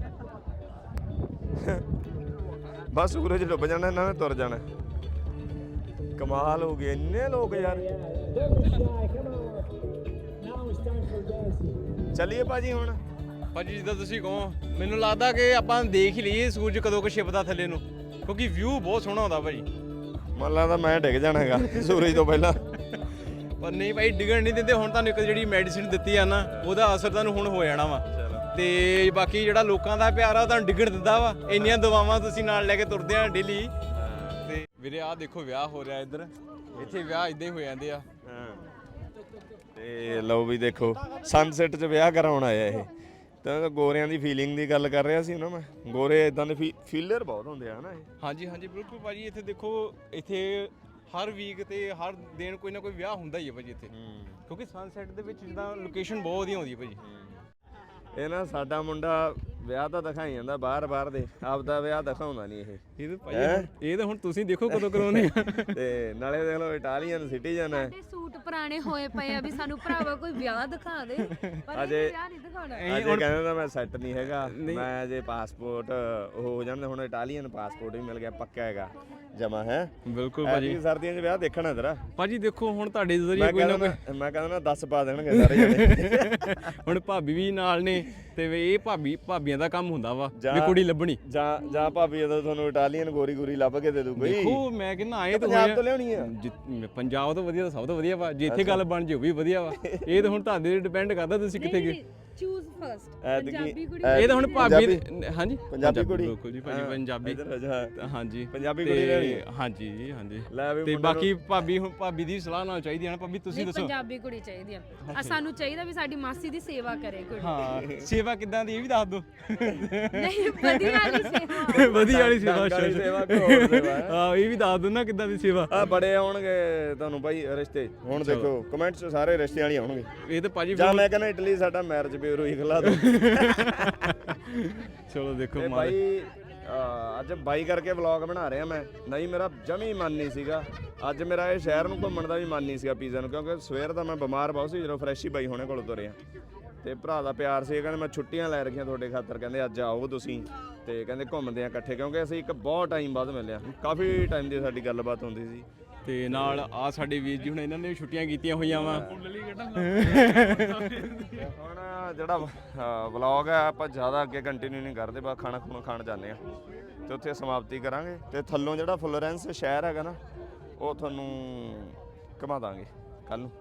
ਬਸ ਸੂਰਜ ਡੁੱਬ ਜਾਣਾ ਇਹਨਾਂ ਨੇ ਤੁਰ ਜਾਣਾ। ਕਮਾਲ ਹੋ ਗਈ ਇੰਨੇ ਲੋਕ ਯਾਰ। ਚੱਲੀਏ ਭਾਜੀ ਹੁਣ। ਭਾਜੀ ਜਿੱਦਾਂ ਤੁਸੀਂ ਕਹੋ ਮੈਨੂੰ ਲੱਗਦਾ ਕਿ ਆਪਾਂ ਦੇਖ ਹੀ ਲਈਏ ਸੂਰਜ ਕਦੋਂ ਕੁ ਛਿਪਦਾ ਥੱਲੇ ਨੂੰ ਕਿਉਂਕਿ ਵਿਊ ਬਹੁਤ ਸੋਹਣਾ ਹੁੰਦਾ ਭਾਜੀ। ਮਨ ਲੱਗਦਾ ਮੈਂ ਡਿੱਗ ਜਾਣਾਗਾ ਸੂਰਜ ਤੋਂ ਪਹਿਲਾਂ। ਪਰ ਨਹੀਂ ਭਾਈ ਡਿਗਣ ਨਹੀਂ ਦਿੰਦੇ ਹੁਣ ਤੁਹਾਨੂੰ ਇੱਕ ਜਿਹੜੀ ਮੈਡੀਸਿਨ ਦਿੱਤੀ ਆ ਨਾ ਉਹਦਾ ਅਸਰ ਤੁਹਾਨੂੰ ਹੁਣ ਹੋ ਜਾਣਾ ਵਾ। ਤੇ ਬਾਕੀ ਜਿਹੜਾ ਲੋਕਾਂ ਦਾ ਪਿਆਰ ਆ ਤੁਹਾਨੂੰ ਡਿਗਣ ਦਿੰਦਾ ਵਾ। ਇੰਨੀਆਂ ਦਵਾਵਾਂ ਤੁਸੀਂ ਨਾਲ ਲੈ ਕੇ ਤੁਰਦੇ ਆ ਡੇਲੀ ਤੇ ਵੀਰੇ ਆਹ ਦੇਖੋ ਵਿਆਹ ਹੋ ਰਿਹਾ ਇੱਧਰ। ਇੱਥੇ ਵਿਆਹ ਇਦਾਂ ਹੀ ਹੋ ਜਾਂਦੇ ਆ। ਤੇ ਲਓ ਵੀ ਦੇਖੋ ਸਨਸੈਟ 'ਚ ਵਿਆਹ ਕਰਾਉਣ ਆਇਆ ਇਹ। ਤਾਂ ਗੋਰਿਆਂ ਦੀ ਫੀਲਿੰਗ ਦੀ ਗੱਲ ਕਰ ਰਿਹਾ ਸੀ ਨਾ ਮੈਂ। ਗੋਰੇ ਇਦਾਂ ਦੇ ਫੀਲਰ ਬਹੁਤ ਹੁੰਦੇ ਆ ਨਾ ਇਹ? ਹਾਂਜੀ ਹਾਂਜੀ ਬਿਲਕੁਲ ਭਾਜੀ ਇੱਥੇ ਦੇਖੋ ਇੱਥੇ ਹਰ ਵੀਕ ਤੇ ਹਰ ਦਿਨ ਕੋਈ ਨਾ ਕੋਈ ਵਿਆਹ ਹੁੰਦਾ ਹੀ ਹੈ ਭਾਜੀ ਇੱਥੇ। ਕਿਉਂਕਿ ਸਨਸੈਟ ਦੇ ਵਿੱਚ ਜਿੱਦਾਂ ਲੋਕੇਸ਼ਨ ਬਹੁਤ ਵਧੀਆ ਹੁੰਦੀ ਹੈ ਭਾਜੀ। ਇਹ ਨਾ ਸਾਡਾ ਮੁੰਡਾ ਵਿਆਹ ਤਾਂ ਦਿਖਾਈ ਜਾਂਦਾ ਬਾਹਰ ਬਾਹਰ ਦੇ। ਆਪਦਾ ਵਿਆਹ ਦਿਖਾਉਂਦਾ ਨਹੀਂ ਇਹ। ਇਹ ਤਾਂ ਇਹ ਤਾਂ ਹੁਣ ਤੁਸੀਂ ਦੇਖੋ ਕਦੋਂ ਕਰਾਉਂਦੇ ਆ। ਤੇ ਨਾਲੇ ਦੇਖ ਲਓ ਇਟਾਲੀਅਨ ਸਿਟੀਜ਼ਨ ਹੈ। ਸਾਡੇ ਸੂਟ ਪੁਰਾਣੇ ਹੋਏ ਪਏ ਆ ਵੀ ਸਾਨੂੰ ਭਰਾਵਾ ਕੋਈ ਵਿਆਹ ਦਿਖਾ ਦੇ। ਪਰ ਅਜੇ- ਵਿਆਹ ਨਹੀਂ ਦਿਖਾਉਣਾ। ਅਜੇ ਕਹਿੰਦਾ ਤਾਂ ਮੈਂ ਸੈੱਟ ਨਹੀਂ ਹੈਗਾ। ਮੈਂ ਅਜੇ ਪਾਸਪੋਰਟ ਉਹ ਹੋ ਜਾਂਦਾ ਹੁਣ ਇਟਾਲੀਅਨ ਪਾਸਪੋਰਟ ਵੀ ਮਿਲ ਗਿਆ ਪੱਕਾ ਹੈਗਾ। ਜਮਾ ਹੈ? ਬਿਲਕੁਲ ਭਾਜੀ। ਸਰਦੀਆਂ 'ਚ ਵਿਆਹ ਦੇਖਣਾ ਤੇਰਾ। ਭਾਜੀ ਦੇਖੋ ਹੁਣ ਤੁਹਾਡੇ ਜ਼ਰੀਏ ਮੈਂ ਕੋਈ ਨਾ ਕੋਈ ਮੈਂ ਕਹਿੰਦਾ ਨਾ 10 ਪਾ ਦੇਣਗੇ ਸਾਰੇ ਜਣੇ। <laughs> ਹੁਣ ਭਾਬੀ ਵੀ ਨਾਲ ਨੇ ਤੇ ਵੀ ਇਹ ਭਾਬੀ ਭਾਬੀਆਂ ਦਾ ਕੰਮ ਹੁੰਦਾ ਵਾ ਵੀ ਜਾਂ- ਕੁੜੀ ਲੱਭਣੀ। ਜਾਂ ਜਾਂ ਭਾਬੀ ਜਦੋਂ ਤੁਹਾਨੂੰ ਇਟਾਲੀਅਨ ਗੋਰੀ ਗੋਰੀ ਲੱਭ ਕੇ ਦੇ ਦੂ ਕੋਈ ਦੇਖੋ ਮੈਂ ਕਹਿੰਦਾ ਆਏ ਤਾਂ ਪੰਜਾਬ ਤੋਂ ਲਿਆਉਣੀ ਆ। ਪੰਜਾਬ ਤੋਂ ਵਧੀਆ ਤਾਂ ਸਭ ਤੋਂ ਵਧੀਆ ਵਾ। ਜੇ ਇੱਥੇ ਗੱਲ ਬਣ ਜੇ ਉਹ ਵੀ ਵਧੀਆ ਵਾ। <laughs> ਇਹ ਤਾਂ ਹੁਣ ਤੁਹਾਡੇ ਤੇ ਡਿਪੈਂਡ ਕਰਦਾ ਤੁਸੀਂ ਕਿੱਥੇ ਗਏ। ਚੂਜ਼ ਫਰਸਟ ਐਤਕੀ- ਪੰਜਾਬੀ ਕੁੜੀ ਇਹ ਤਾਂ ਹੁਣ ਭਾਬੀ ਹਾਂਜੀ? ਪੰਜਾਬੀ ਕੁੜੀ। ਬਿਲਕੁਲ ਜੀ ਭਾਜੀ ਹਾਂ, ਪੰਜਾਬੀ। ਇੱਧਰ ਆ ਜਾ। ਤਾਂ ਹਾਂਜੀ। ਪੰਜਾਬੀ ਤੇ ਕੁੜੀ ਲੈਣੀ ਹੈ। ਹਾਂਜੀ ਜੀ ਹਾਂਜੀ। ਲੈ ਵੀ ਤੇ ਮੁੰਡੇ ਬਾਕੀ ਭਾਬੀ ਹੁਣ ਭਾਬੀ ਦੀ ਸਲਾਹ ਨਾਲ ਚਾਹੀਦੀ ਹੈ ਨਾ। ਭਾਬੀ ਤੁਸੀਂ ਨਹੀਂ ਦੱਸੋ। ਪੰਜਾਬੀ ਕੁੜੀ ਚਾਹੀਦੀ ਆ। ਆ ਸਾਨੂੰ ਚਾਹੀਦਾ ਵੀ ਸਾਡੀ ਮਾਸੀ ਦੀ ਸੇਵਾ ਕਰੇ ਕੁੜੀ। ਹਾਂ ਸੇਵਾ ਕਿਦਾਂ ਦੀ ਇਹ ਵੀ ਦੱਸ ਦਿਓ। ਨਹੀਂ ਵਧੀਆ ਵਾਲੀ ਸੇਵਾ। <laughs> ਵਧੀਆ ਵਾਲੀ ਸੇਵਾ ਡੰਗ ਵਾਲੀ ਸੇਵਾ। ਘੋੜ ਸੇਵਾ, ਹੈਂ। ਹਾਂ ਇਹ ਵੀ ਦੱਸ ਦਿਓ ਨਾ ਕਿਦਾਂ ਦੀ ਸੇਵਾ। ਆ ਬੜੇ ਆਉਣਗੇ ਤੁਹਾਨੂੰ ਭਾਈ ਰਿਸ਼ਤੇ। ਹੁਣ ਦੇਖੋ ਕਮੈਂਟਸ ਸਾਰੇ ਰਿਸ਼ਤਿਆਂ ਵਾਲੀ ਆਉਣਗੇ। ਇਹ ਤਾਂ ਭਾਜੀ ਜਾਂ ਮੈਂ ਕਹਿੰਦਾ ਇਟਲੀ ਸਾਡਾ ਮੈਰਿਜ ਹੀ ਖਲਾ ਦੋ ਚਲੋ ਦੇਖੋ ਬਾਈ ਅਹ ਅੱਜ ਬਾਈ ਕਰਕੇ ਵਲੌਗ ਬਣਾ ਰਿਹਾ ਮੈਂ ਨਹੀਂ ਮੇਰਾ ਜਮੀ ਮਨ ਨਹੀਂ ਸੀਗਾ ਅੱਜ ਮੇਰਾ ਇਹ ਸ਼ਹਿਰ ਨੂੰ ਘੁੰਮਣ ਦਾ ਵੀ ਮਨ ਨਹੀਂ ਸੀਗਾ ਪੀਜ਼ਾ ਨੂੰ ਕਿਉਂਕਿ ਸਵੇਰ ਦਾ ਮੈਂ ਬਿਮਾਰ ਬਹੁਤ ਸੀ ਜਦੋਂ ਫਰੈਸ਼ ਹੀ ਬਾਈ ਹੋਣੇ ਕੋਲ ਤੁਰਿਆ ਤੇ ਭਰਾ ਦਾ ਪਿਆਰ ਸੀ ਕਹਿੰਦੇ ਮੈਂ ਛੁੱਟੀਆਂ ਲੈ ਰੱਖੀਆਂ ਤੁਹਾਡੇ ਖਾਤਰ ਕਹਿੰਦੇ ਅੱਜ ਆਓ ਤੁਸੀਂ। ਤੇ ਕਹਿੰਦੇ ਘੁੰਮਦੇ ਆ ਇਕੱਠੇ ਕਿਉਂਕਿ ਅਸੀਂ ਇੱਕ ਬਹੁਤ ਟਾਈਮ ਬਾਅਦ ਮਿਲਿਆ ਕਾਫੀ ਟਾਈਮ ਦੀ ਸਾਡੀ ਗੱਲਬਾਤ ਹੁੰਦੀ ਸੀ। ਤੇ ਨਾਲ ਆ ਸਾਡੇ ਵੀਰ ਜੀ ਹੁਣ ਇਹਨਾਂ ਨੇ ਵੀ ਛੁੱਟੀਆਂ ਕੀਤੀਆਂ ਹੋਈਆਂ ਵਾ। ਹੁਣ ਜਿਹੜਾ ਵਲੌਗ ਹੈ ਆਪਾਂ ਜ਼ਿਆਦਾ ਅੱਗੇ ਕੰਟੀਨਿਊ ਨਹੀਂ ਕਰਦੇ ਬਸ ਖਾਣਾ ਖੁਣਾ ਖਾਣ ਜਾਂਦੇ ਆ ਤੇ ਉੱਥੇ ਸਮਾਪਤੀ ਕਰਾਂਗੇ। ਤੇ ਥੱਲੋਂ ਜਿਹੜਾ ਫਲੋਰੈਂਸ ਸ਼ਹਿਰ ਹੈਗਾ ਨਾ ਉਹ ਤੁਹਾਨੂੰ ਘੁਮਾ ਦਾਂਗੇ ਕੱਲ ਨੂੰ।